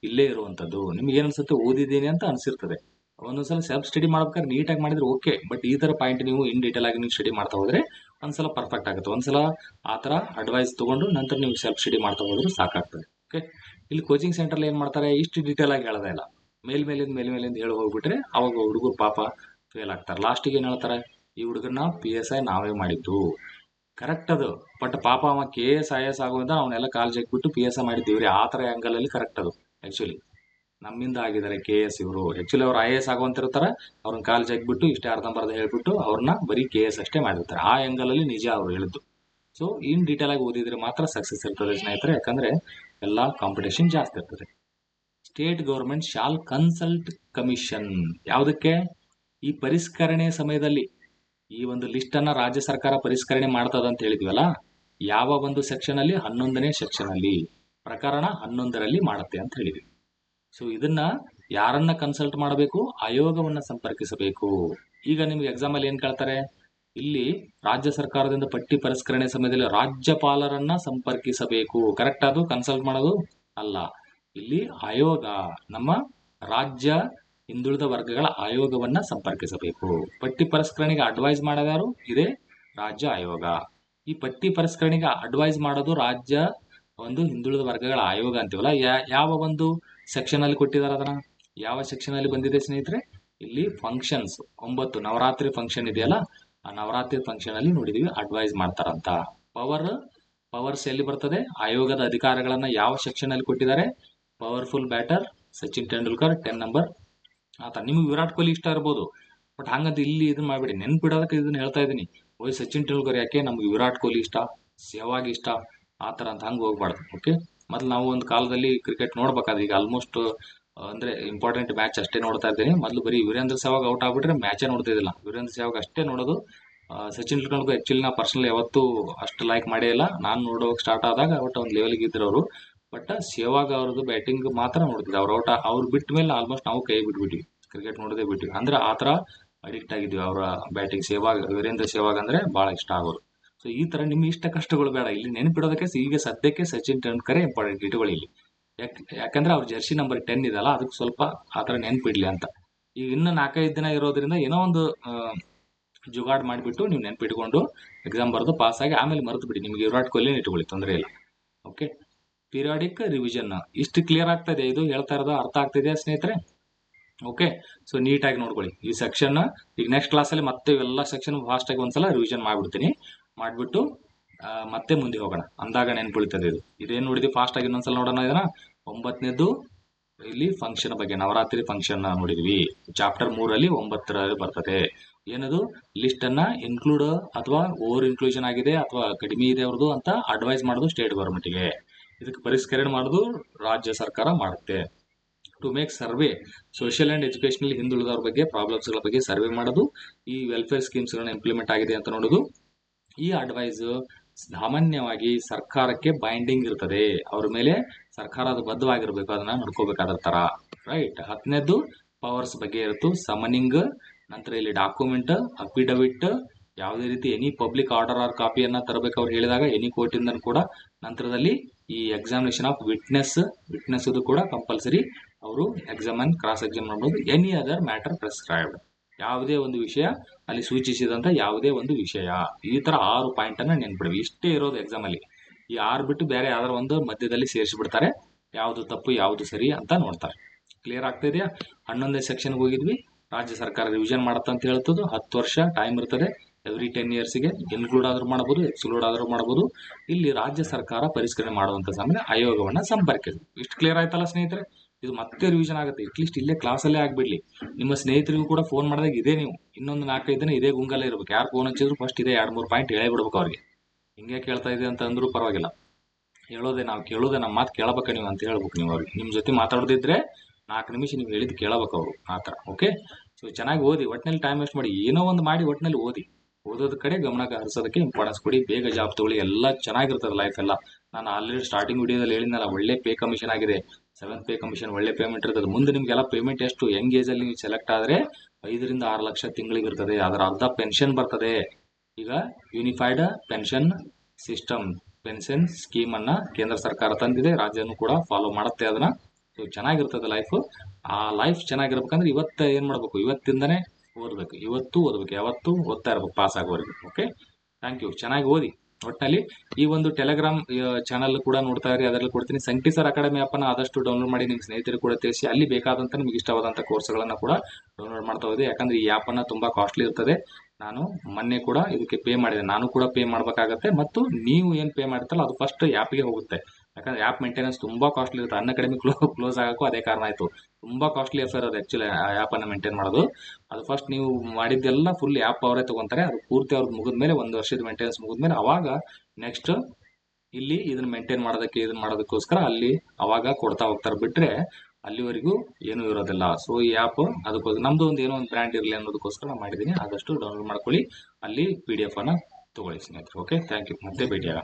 ಇಲ್ಲೇ ಇರುವಂಥದ್ದು ನಿಮ್ಗೆ ಏನು ಅನಿಸುತ್ತೆ? ಓದಿದ್ದೀನಿ ಅಂತ ಅನ್ಸಿರ್ತದೆ. ಒಂದೊಂದ್ಸಲ ಸೆಲ್ಫ್ ಸ್ಟಡಿ ಮಾಡ್ಬೇಕಾದ್ರೆ ನೀಟಾಗಿ ಮಾಡಿದ್ರೆ ಓಕೆ ಬಟ್ ಈ ಥರ ಪಾಯಿಂಟ್ ನೀವು ಇನ್ ಡೀಟೇಲ್ ಆಗಿ ನೀವು ಸ್ಟಡಿ ಮಾಡ್ತಾ ಹೋದ್ರೆ ಒಂದ್ಸಲ ಪರ್ಫೆಕ್ಟ್ ಆಗುತ್ತೆ. ಒಂದ್ಸಲ ಆ ಥರ ಅಡ್ವೈಸ್ ತೊಗೊಂಡು ನಂತರ ನೀವು ಸೆಲ್ಫ್ ಸ್ಟಡಿ ಮಾಡ್ತಾ ಹೋದ್ರೆ ಸಾಕಾಗ್ತದೆ. ಓಕೆ ಇಲ್ಲಿ ಕೋಚಿಂಗ್ ಸೆಂಟರ್ ಏನು ಮಾಡ್ತಾರೆ? ಇಷ್ಟು ಡೀಟೇಲ್ ಆಗಿ ಹೇಳೋದೇ ಇಲ್ಲ. ಮೇಲ್ ಮೇಲಿಂದ ಮೇಲ್ ಮೇಲಿಂದ ಹೇಳಿ ಹೋಗ್ಬಿಟ್ರೆ ಅವಾಗ ಹುಡುಗರು ಪಾಪ ಫೇಲ್ ಆಗ್ತಾರೆ. ಲಾಸ್ಟಿಗೆ ಏನು ಹೇಳ್ತಾರೆ? ಈ ಹುಡುಗರನ್ನ ಪಿ ಎಸ್ ಐ ನಾವೇ ಮಾಡಿದ್ದು. ಕರೆಕ್ಟ್ ಅದು. ಬಟ್ ಪಾಪ ಅವ ಕೆ ಎಸ್ ಐ ಎಸ್ ಆಗುವಂತ ಅವನ್ನೆಲ್ಲ ಕಾಲ್ ಜಗ್ಬಿಟ್ಟು ಪಿ ಎಸ್ ಐ ಮಾಡಿದ್ದೀವ್ರಿ ಆ ಥರ ಆ್ಯಂಗಲಲ್ಲಿ ಕರೆಕ್ಟ್ ಅದು ಆ್ಯಕ್ಚುಲಿ ನಮ್ಮಿಂದ ಆಗಿದ್ದಾರೆ ಕೆ ಎಸ್ ಇವರು. ಆ್ಯಕ್ಚುಲಿ ಅವ್ರು ಐ ಎಸ್ ಆಗುವಂತಿರ್ತಾರೆ. ಅವ್ರನ್ನ ಕಾಲ್ ಜಗ್ಬಿಟ್ಟು ಇಷ್ಟೇ ಅರ್ಧಂಬರ್ಧ ಹೇಳ್ಬಿಟ್ಟು ಅವ್ರನ್ನ ಬರೀ ಕೆ ಎಸ್ ಅಷ್ಟೇ ಮಾಡಿರ್ತಾರೆ. ಆ ಎಂಗಲಲ್ಲಿ ನಿಜ ಅವ್ರು ಹೇಳಿದ್ದು. ಸೊ ಇನ್ ಡೀಟೇಲ್ ಆಗಿ ಓದಿದ್ರೆ ಮಾತ್ರ ಸಕ್ಸಸ್ ಇರ್ತದೆ ಸ್ನೇಹಿತರೆ. ಯಾಕಂದ್ರೆ ಎಲ್ಲ ಕಾಂಪಿಟೇಷನ್ ಜಾಸ್ತಿ ಇರ್ತದೆ. State government shall consult commission ಯಾವುದಕ್ಕೆ? ಈ ಪರಿಷ್ಕರಣೆ ಸಮಯದಲ್ಲಿ. ಈ ಒಂದು ಲಿಸ್ಟ್ ಅನ್ನ ರಾಜ್ಯ ಸರ್ಕಾರ ಪರಿಷ್ಕರಣೆ ಮಾಡ್ತದ ಅಂತ ಹೇಳಿದ್ವಲ್ಲ, ಯಾವ ಒಂದು ಸೆಕ್ಷನ್ ಅಲ್ಲಿ? ಹನ್ನೊಂದನೇ ಸೆಕ್ಷನ್ ಅಲ್ಲಿ. ಪ್ರಕರಣ ಹನ್ನೊಂದರಲ್ಲಿ ಮಾಡುತ್ತೆ ಅಂತ ಹೇಳಿದ್ವಿ. ಸೊ ಇದನ್ನ ಯಾರನ್ನ ಕನ್ಸಲ್ಟ್ ಮಾಡಬೇಕು? ಆಯೋಗವನ್ನ ಸಂಪರ್ಕಿಸಬೇಕು. ಈಗ ನಿಮ್ಗೆ ಎಕ್ಸಾಮ್ ಅಲ್ಲಿ ಏನ್ ಕೇಳ್ತಾರೆ? ಇಲ್ಲಿ ರಾಜ್ಯ ಸರ್ಕಾರದಿಂದ ಪಟ್ಟಿ ಪರಿಷ್ಕರಣೆ ಸಮಯದಲ್ಲಿ ರಾಜ್ಯಪಾಲರನ್ನ ಸಂಪರ್ಕಿಸಬೇಕು. ಕರೆಕ್ಟ್ ಅದು? ಕನ್ಸಲ್ಟ್ ಮಾಡೋದು? ಅಲ್ಲ. ಇಲ್ಲಿ ಆಯೋಗ, ನಮ್ಮ ರಾಜ್ಯ ಹಿಂದುಳಿದ ವರ್ಗಗಳ ಆಯೋಗವನ್ನ ಸಂಪರ್ಕಿಸಬೇಕು. ಪಟ್ಟಿ ಪರಿಷ್ಕರಣೆಗೆ ಅಡ್ವೈಸ್ ಮಾಡೋದಾರು ಇದೇ ರಾಜ್ಯ ಆಯೋಗ. ಈ ಪಟ್ಟಿ ಪರಿಷ್ಕರಣೆಗೆ ಅಡ್ವೈಸ್ ಮಾಡೋದು ರಾಜ್ಯ ಒಂದು ಹಿಂದುಳಿದ ವರ್ಗಗಳ ಆಯೋಗ ಅಂತೀವಲ್ಲ? ಯಾವ ಒಂದು ಸೆಕ್ಷನ್ ಅಲ್ಲಿ ಕೊಟ್ಟಿದ್ದಾರೆ ಅದನ್ನ? ಯಾವ ಸೆಕ್ಷನ್ ಅಲ್ಲಿ ಬಂದಿದೆ ಸ್ನೇಹಿತರೆ? ಇಲ್ಲಿ ಫಂಕ್ಷನ್ಸ್ ಒಂಬತ್ತು, ನವರಾತ್ರಿ ಫಂಕ್ಷನ್ ಇದೆಯಲ್ಲ, ಆ ನವರಾತ್ರಿ ಫಂಕ್ಷನ್ ಅಲ್ಲಿ ನೋಡಿದೀವಿ ಅಡ್ವೈಸ್ ಮಾಡ್ತಾರಂತ. ಪವರ್ ಪವರ್ಸ್ ಎಲ್ಲಿ ಬರ್ತದೆ? ಆಯೋಗದ ಅಧಿಕಾರಗಳನ್ನ ಯಾವ ಸೆಕ್ಷನ್ ಅಲ್ಲಿ ಕೊಟ್ಟಿದ್ದಾರೆ? Powerful batter Sachin Tendulkar ten number ಆತ ನಿಮ್ಗೆ ವಿರಾಟ್ ಕೊಹ್ಲಿ ಇಷ್ಟ ಇರ್ಬೋದು. ಬಟ್ ಹಂಗಂತ ಇಲ್ಲಿ ಇದನ್ನ ಮಾಡ್ಬಿಡಿ. ನೆನ್ಪಿಡೋದಕ್ಕೆ ಇದನ್ನ ಹೇಳ್ತಾ ಇದ್ದೀನಿ ಓಯ್, ಸಚಿನ್ ತೆಂಡೂಲ್ಕರ್ ಯಾಕೆ? ನಮ್ಗೆ ವಿರಾಟ್ ಕೊಹ್ಲಿ ಇಷ್ಟ, ಸೆಹ್ವಾಗ್ ಇಷ್ಟ, ಆ ಥರ ಅಂತ ಹಂಗೆ ಹೋಗ್ಬಾರ್ದು ಓಕೆ ಮೊದಲು ನಾವು ಒಂದು ಕಾಲದಲ್ಲಿ ಕ್ರಿಕೆಟ್ ನೋಡ್ಬೇಕಾದ್ರೆ ಈಗ ಆಲ್ಮೋಸ್ಟ್ ಅಂದ್ರೆ ಇಂಪಾರ್ಟೆಂಟ್ ಮ್ಯಾಚ್ ಅಷ್ಟೇ ನೋಡ್ತಾ ಇದ್ದೀನಿ. ಮೊದಲು ಬರೀ ವೀರೇಂದ್ರ ಸೆಹ್ವಾಗ್ ಔಟ್ ಆಗ್ಬಿಟ್ರೆ ಮ್ಯಾಚೇ ನೋಡ್ತಿದ್ದಿಲ್ಲ ವೀರೇಂದ್ರ ಸೆಹ್ವಾಗ್ ಅಷ್ಟೇ ನೋಡೋದು. ಸಚಿನ್ ತೆಂಡೂಲ್ಕರ್ ಆ್ಯಕ್ಚುಲಿ ನಾ ಪರ್ಸ್ನಲ್ ಯಾವತ್ತೂ ಅಷ್ಟು ಲೈಕ್ ಮಾಡೇ ಇಲ್ಲ. ನಾನು ನೋಡೋಕೆ ಸ್ಟಾರ್ಟ್ ಆದಾಗ ಒಟ್ಟು ಒಂದು ಲೆವೆಲ್ಗೆ ಇದ್ರು ಅವರು ಬಟ್ ಸೆಹ್ವಾಗ್ ಅವ್ರದ್ದು ಬ್ಯಾಟಿಂಗ್ ಮಾತ್ರ ನೋಡ್ತಿದ್ದೆ. ಅವ್ರು ಔಟ್ ಅವ್ರು ಬಿಟ್ಟ ಮೇಲೆ ಆಲ್ಮೋಸ್ಟ್ ನಾವು ಕೈ ಬಿಟ್ಬಿಟ್ವಿ. ಕ್ರಿಕೆಟ್ ನೋಡೋದೇ ಬಿಟ್ವಿ. ಅಂದ್ರೆ ಆ ಥರ ಅಡಿಕ್ಟ್ ಆಗಿದ್ವಿ. ಅವರ ಬ್ಯಾಟಿಂಗ್ ಸೆಹ್ವಾಗ್, ವೀರೇಂದ್ರ ಸೆಹ್ವಾಗ್ ಅಂದ್ರೆ ಬಹಳ ಇಷ್ಟ ಆಗೋರು. ಸೊ ಈ ತರ ನಿಮ್ಗೆ ಇಷ್ಟ ಕಷ್ಟಗಳು ಬೇಡ. ಇಲ್ಲಿ ನೆನಪಿಡೋದಕ್ಕೆ ಈಗ ಸದ್ಯಕ್ಕೆ ಸಚಿನ್ ತೆಂಡೂಲ್ಕರ್ ಇಂಪಾರ್ಟೆಂಟ್ ಇಟ್ಕೊಳ್ಳಿ ಇಲ್ಲಿ. ಯಾಕೆ, ಯಾಕಂದ್ರೆ ಅವ್ರ ಜರ್ಸಿ ನಂಬರ್ ಟೆನ್ ಇದಲ್ಲ ಅದಕ್ಕೆ ಸ್ವಲ್ಪ ಆ ಥರ ನೆನ್ಪಿಡ್ಲಿ ಅಂತ. ಈಗ ಇನ್ನು ನಾಲ್ಕೈದು ದಿನ ಇರೋದ್ರಿಂದ ಏನೋ ಒಂದು ಜುಗಾಡ್ ಮಾಡಿಬಿಟ್ಟು ನೀವು ನೆನ್ಪಿಟ್ಕೊಂಡು ಎಕ್ಸಾಮ್ ಬರೆದು ಆಗಿ ಆಮೇಲೆ ಮರೆತು ಬಿಡಿ ನಿಮಗೆ ವಿರಾಟ್ ಕೊಹ್ಲಿ ಇಟ್ಕೊಳ್ಳಿ, ತೊಂದರೆ ಇಲ್ಲ. ಓಕೆ ಪೀರಿಯಾಡಿಕ್ ರಿವಿಷನ್ ಇಷ್ಟು ಕ್ಲಿಯರ್ ಆಗ್ತದೆ ಇದು ಹೇಳ್ತಾ ಇರೋದು ಅರ್ಥ ಆಗ್ತಿದೆ ಸ್ನೇಹಿತರೆ? ಓಕೆ ಸೊ ನೀಟಾಗಿ ನೋಡ್ಕೊಳ್ಳಿ. ಈ ಸೆಕ್ಷನ್ ಈಗ ನೆಕ್ಸ್ಟ್ ಕ್ಲಾಸಲ್ಲಿ ಮತ್ತೆ ಇವೆಲ್ಲ ಸೆಕ್ಷನ್ ಫಾಸ್ಟಾಗಿ ಒಂದ್ಸಲ ರಿವಿಷನ್ ಮಾಡ್ಬಿಡ್ತೀನಿ. ಮಾಡ್ಬಿಟ್ಟು ಮತ್ತೆ ಮುಂದೆ ಹೋಗೋಣ. ಅಂದಾಗ ನೆನ್ಪುಳಿತದೆ ಇದು. ಇದೇನು ನೋಡಿದ್ವಿ? ಫಾಸ್ಟ್ ಆಗಿ ಇನ್ನೊಂದ್ಸಲ ನೋಡೋಣ ಇದನ್ನ. ಒಂಬತ್ತನೇದು ಇಲ್ಲಿ ಫಂಕ್ಷನ್ ಬಗ್ಗೆ, ನವರಾತ್ರಿ ಫಂಕ್ಷನ್ ನೋಡಿದ್ವಿ. ಚಾಪ್ಟರ್ ಮೂರಲ್ಲಿ ಒಂಬತ್ತರಲ್ಲಿ ಬರ್ತದೆ. ಏನದು? ಲಿಸ್ಟನ್ನು ಇನ್ಕ್ಲೂಡ್ ಅಥವಾ ಓವರ್ ಇನ್ಕ್ಲೂಷನ್ ಆಗಿದೆ ಅಥವಾ ಕಡಿಮೆ ಇದೆ ಅವ್ರದ್ದು ಅಂತ ಅಡ್ವೈಸ್ ಮಾಡೋದು ಸ್ಟೇಟ್ ಗೌರ್ಮೆಂಟ್ಗೆ ಇದಕ್ಕೆ ಪರಿಷ್ಕರಣೆ ಮಾಡೋದು ರಾಜ್ಯ ಸರ್ಕಾರ ಮಾಡುತ್ತೆ. To make survey social and educational ಹಿಂದುಳಿದವ್ರ ಬಗ್ಗೆ ಪ್ರಾಬ್ಲಮ್ಸ್ಗಳ ಬಗ್ಗೆ ಸರ್ವೆ ಮಾಡೋದು, ಈ ವೆಲ್ಫೇರ್ ಸ್ಕೀಮ್ಸ್ಗಳನ್ನ ಇಂಪ್ಲಿಮೆಂಟ್ ಆಗಿದೆ ಅಂತ ನೋಡೋದು. ಈ ಅಡ್ವೈಸ್ ಸಾಮಾನ್ಯವಾಗಿ ಸರ್ಕಾರಕ್ಕೆ ಬೈಂಡಿಂಗ್ ಇರ್ತದೆ. ಅವ್ರ ಮೇಲೆ ಸರ್ಕಾರ ಅದು ಬದ್ಧವಾಗಿರ್ಬೇಕು, ಅದನ್ನ ನೋಡ್ಕೋಬೇಕಾದ ತರ ರೈಟ್ ಹತ್ತನೇದು ಪವರ್ಸ್ ಬಗ್ಗೆ ಇರುತ್ತೆ. ಸಮನಿಂಗ್ ನಂತರ ಇಲ್ಲಿ ಡಾಕ್ಯುಮೆಂಟ್ ಅಫಿಡವಿಟ್ ಯಾವುದೇ ರೀತಿ ಎನಿ ಪಬ್ಲಿಕ್ ಆರ್ಡರ್ ಆರ್ ಕಾಪಿಯನ್ನ ತರಬೇಕು ಅವ್ರು ಹೇಳಿದಾಗ ಎನಿ ಕೋರ್ಟಿಂದ ಕೂಡ ನಂತರದಲ್ಲಿ ಈ ಎಕ್ಸಾಮಿನೇಷನ್ ಆಫ್ ವಿಟ್ನೆಸ್ ವಿಟ್ನೆಸ್ ಇದು ಕೂಡ ಕಂಪಲ್ಸರಿ ಅವರು ಎಕ್ಸಾಮನ್ ಕ್ರಾಸ್ ಎಕ್ಸಾಮ್ ಮಾಡ್ಬೋದು ಎನಿ ಅದರ್ ಮ್ಯಾಟರ್ ಪ್ರಿಸ್ಕ್ರೈಬ್ಡ್ ಯಾವುದೇ ಒಂದು ವಿಷಯ ಅಲ್ಲಿ ಸೂಚಿಸಿದಂಥ ಯಾವುದೇ ಒಂದು ವಿಷಯ. ಈ ಥರ ಆರು ಪಾಯಿಂಟನ್ನು ನೆನ್ಪಿಡ್ವಿ ಇಷ್ಟೇ ಇರೋದು ಎಕ್ಸಾಮಲ್ಲಿ ಈ ಆರು ಬಿಟ್ಟು ಬೇರೆ ಯಾವ್ದಾರ ಒಂದು ಮಧ್ಯದಲ್ಲಿ ಸೇರಿಸಿಬಿಡ್ತಾರೆ. ಯಾವುದು ತಪ್ಪು, ಯಾವುದು ಸರಿ ಅಂತ ನೋಡ್ತಾರೆ. ಕ್ಲಿಯರ್ ಆಗ್ತಾ ಇದೆಯಾ? ಹನ್ನೊಂದನೇ ಸೆಕ್ಷನ್ಗೆ ಹೋಗಿದ್ವಿ. ರಾಜ್ಯ ಸರ್ಕಾರ ರಿವಿಷನ್ ಮಾಡುತ್ತೆ ಅಂತ ಹೇಳ್ತದ್ದು ಹತ್ತು ವರ್ಷ ಟೈಮ್ ಇರ್ತದೆ. ಎವ್ರಿ ಟೆನ್ ಇಯರ್ಸ್ಗೆ ಇನ್ಕ್ಲೂಡ್ ಆದರೂ ಮಾಡ್ಬೋದು ಎಕ್ಸ್ಕ್ಲೂಡ್ ಆದರೂ ಮಾಡ್ಬೋದು. ಇಲ್ಲಿ ರಾಜ್ಯ ಸರ್ಕಾರ ಪರಿಷ್ಕರಣೆ ಮಾಡುವಂಥ ಸಮಯ ಆಯೋಗವನ್ನು ಸಂಪರ್ಕಿಸಿ ಇಷ್ಟು ಕ್ಲಿಯರ್ ಆಯ್ತಲ್ಲ ಸ್ನೇಹಿತರೆ? ಇದು ಮತ್ತೆ ರಿವಿಷನ್ ಆಗುತ್ತೆ. ಅಟ್ಲೀಸ್ಟ್ ಇಲ್ಲೇ ಕ್ಲಾಸಲ್ಲೇ ಆಗ್ಬಿಡ್ಲಿ. ನಿಮ್ಮ ಸ್ನೇಹಿತರಿಗೂ ಕೂಡ ಫೋನ್ ಮಾಡಿದಾಗ ಇದೇ ನೀವು. ಇನ್ನೊಂದು ನಾಲ್ಕೈದು ದಿನ ಇದೇ ಗುಂಗಲ್ಲೇ ಇರ್ಬೇಕು. ಯಾರು ಫೋನ್ ಹಚ್ಚಿದ್ರು ಫಸ್ಟ್ ಇದೇ ಎರಡು, ಮೂರು ಪಾಯಿಂಟ್ ಹೇಳೇ ಬಿಡ್ಬೇಕು ಅವ್ರಿಗೆ. ಹಿಂಗೆ ಕೇಳ್ತಾ ಇದೆ ಅಂತ ಅಂದ್ರೂ ಪರವಾಗಿಲ್ಲ. ಹೇಳೋದೆ ನಾವು ಕೇಳೋದೆ ನಮ್ಮ ಮಾತು ಕೇಳಬೇಕು ನೀವು ಅಂತ ಹೇಳ್ಬೇಕು ನೀವು ಅವ್ರಿಗೆ. ನಿಮ್ಮ ಜೊತೆ ಮಾತಾಡೋದಿದ್ರೆ ನಾಲ್ಕು ನಿಮಿಷ ನೀವು ಹೇಳಿದ್ದು ಕೇಳಬೇಕು ಅವರು ಆ ಥರ ಓಕೆ ಸೊ ಚೆನ್ನಾಗಿ ಓದಿ ಒಟ್ಟಿನಲ್ಲಿ ಟೈಮ್ ವೇಸ್ಟ್ ಮಾಡಿ, ಏನೋ ಒಂದು ಮಾಡಿ ಒಟ್ಟಿನಲ್ಲಿ ಓದಿ. ಓದೋದ ಕಡೆ ಗಮನ ಹರಿಸೋದಕ್ಕೆ ಇಂಪಾರ್ಟೆನ್ಸ್ ಕೊಡಿ. ಬೇಗ ಜಾಬ್ ತಗೊಳ್ಳಿ. ಎಲ್ಲ ಚೆನ್ನಾಗಿರ್ತದೆ ಲೈಫ್ ಎಲ್ಲ. ನಾನು ಆಲ್ರೆಡಿ ಸ್ಟಾರ್ಟಿಂಗ್ ವಿಡಿಯೋದಲ್ಲಿ ಹೇಳಿದ್ನಲ್ಲ, ಒಳ್ಳೆ ಪೇ ಕಮಿಷನ್ ಆಗಿದೆ. ಸೆವೆಂತ್ ಪೇ ಕಮಿಷನ್ ಒಳ್ಳೆ ಪೇಮೆಂಟ್ ಇರ್ತದೆ. ಮುಂದೆ ನಿಮಗೆಲ್ಲ ಪೇಮೆಂಟ್ ಎಷ್ಟು? ಯಂಗ್ ಏಜ್ ಅಲ್ಲಿ ನೀವು ಸೆಲೆಕ್ಟ್ ಆದ್ರೆ ಐದರಿಂದ ಆರು ಲಕ್ಷ ತಿಂಗಳಿಗೆ ಇರ್ತದೆ. ಅದರ ಅರ್ಧ ಪೆನ್ಷನ್ ಬರ್ತದೆ. ಈಗ unified pension system pension scheme ಅನ್ನ ಕೇಂದ್ರ ಸರ್ಕಾರ ತಂದಿದೆ. ರಾಜ್ಯನೂ ಕೂಡ ಫಾಲೋ ಮಾಡುತ್ತೆ ಅದನ್ನ. ಸೊ ಚೆನ್ನಾಗಿರ್ತದೆ ಲೈಫ್ ಆ ಲೈಫ್ ಚೆನ್ನಾಗಿರ್ಬೇಕಂದ್ರೆ ಇವತ್ತು ಏನ್ ಮಾಡ್ಬೇಕು? ಇವತ್ತಿಂದನೇ ಓದ್ಬೇಕು. ಇವತ್ತು ಓದ್ಬೇಕು. ಯಾವತ್ತು ಓದ್ತಾ ಇರ್ಬೇಕು. ಪಾಸ್ ಆಗೋವರೆಗೆ. ಓಕೆ ಥ್ಯಾಂಕ್ ಯು ಚೆನ್ನಾಗಿ ಓದಿ. ಒಟ್ಟಿನಲ್ಲಿ ಈ ಒಂದು ಟೆಲಿಗ್ರಾಮ್ ಚಾನಲ್ ಕೂಡ ನೋಡ್ತಾ ಇರಿ, ಅದರಲ್ಲಿ ಕೊಡ್ತೀನಿ. ಸಂಕೀಸರ್ ಅಕಾಡೆಮಿ ಅಪ್ಪನ ಆದಷ್ಟು ಡೌನ್ಲೋಡ್ ಮಾಡಿ ನಿಮ್ಮ ಸ್ನೇಹಿತರು ಕೂಡ ತಿಳಿಸಿ. ಅಲ್ಲಿ ಬೇಕಾದಂತ ನಿಮ್ಗೆ ಇಷ್ಟವಾದಂತ ಕೋರ್ಸ್ಗಳನ್ನ ಕೂಡ ಡೌನ್ಲೋಡ್ ಮಾಡ್ತಾ ಹೋಗಿ ಯಾಕಂದ್ರೆ ಈ ಆಪ್ ಅನ್ನ ತುಂಬಾ ಕಾಸ್ಟ್ಲಿ ಇರ್ತದೆ. ನಾನು ಮೊನ್ನೆ ಕೂಡ ಇದಕ್ಕೆ ಪೇ ಮಾಡಿದೆ. ನಾನು ಕೂಡ ಪೇ ಮಾಡಬೇಕಾಗತ್ತೆ. ಮತ್ತು ನೀವು ಏನು ಪೇ ಮಾಡ್ತಾರಲ್ಲ ಅದು ಫಸ್ಟ್ ಆ್ಯಪ್ಗೆ ಹೋಗುತ್ತೆ. ಯಾಕಂದ್ರೆ ಆಪ್ ಮೇಂಟೆನೆನ್ಸ್ ತುಂಬ ಕಾಸ್ಟ್ಲಿ ಇರುತ್ತೆ. ಅನ್ ಅಕಾಡೆಮಿ ಕ್ಲೋ ಕ್ಲೋಸ್ ಆಗೋಕ್ಕೂ ಅದೇ ಕಾರಣ ಆಯಿತು. ತುಂಬ ಕಾಸ್ಟ್ಲಿ ಅಫೇರ್ ಅದು ಆ್ಯಕ್ಚುಲಿ ಆ ಆ್ಯಪನ್ನು ಮೇಂಟೈನ್ ಮಾಡೋದು. ಅದು ಫಸ್ಟ್ ನೀವು ಮಾಡಿದ್ದೆಲ್ಲ ಫುಲ್ ಆ್ಯಪ್ ಅವರೇ ತೊಗೊತಾರೆ. ಅದು ಪೂರ್ತಿ ಅವ್ರದ್ದು ಮುಗಿದ್ಮೇಲೆ ಒಂದು ವರ್ಷದ ಮೇಂಟೆನೆನ್ಸ್ ಮುಗಿದ್ಮೇಲೆ ಅವಾಗ ನೆಕ್ಸ್ಟ್ ಇಲ್ಲಿ ಇದನ್ನ ಮೇಂಟೈನ್ ಮಾಡೋದಕ್ಕೆ, ಇದನ್ನ ಮಾಡೋದಕ್ಕೋಸ್ಕರ ಅಲ್ಲಿ ಅವಾಗ ಕೊಡ್ತಾ ಹೋಗ್ತಾರೆ. ಬಿಟ್ರೆ ಅಲ್ಲಿವರೆಗೂ ಏನೂ ಇರೋದಿಲ್ಲ. ಸೊ ಈ ಆ್ಯಪ್ ಅದಕ್ಕೋಸ್ಕರ ನಮ್ದು ಒಂದು ಏನೋ ಒಂದು ಬ್ರ್ಯಾಂಡ್ ಇರಲಿ ಅನ್ನೋದಕ್ಕೋಸ್ಕರ ನಾನು ಮಾಡಿದ್ದೀನಿ ಆದಷ್ಟು ಡೌನ್ಲೋಡ್ ಮಾಡ್ಕೊಳ್ಳಿ. ಅಲ್ಲಿ ಪಿ ಡಿ ಎಫನ್ನು ತಗೊಳ್ಳಿ ಸ್ನೇಹಿತರೆ ಓಕೆ ಥ್ಯಾಂಕ್ ಯು ಮತ್ತೆ ಭೇಟಿಯಾಗ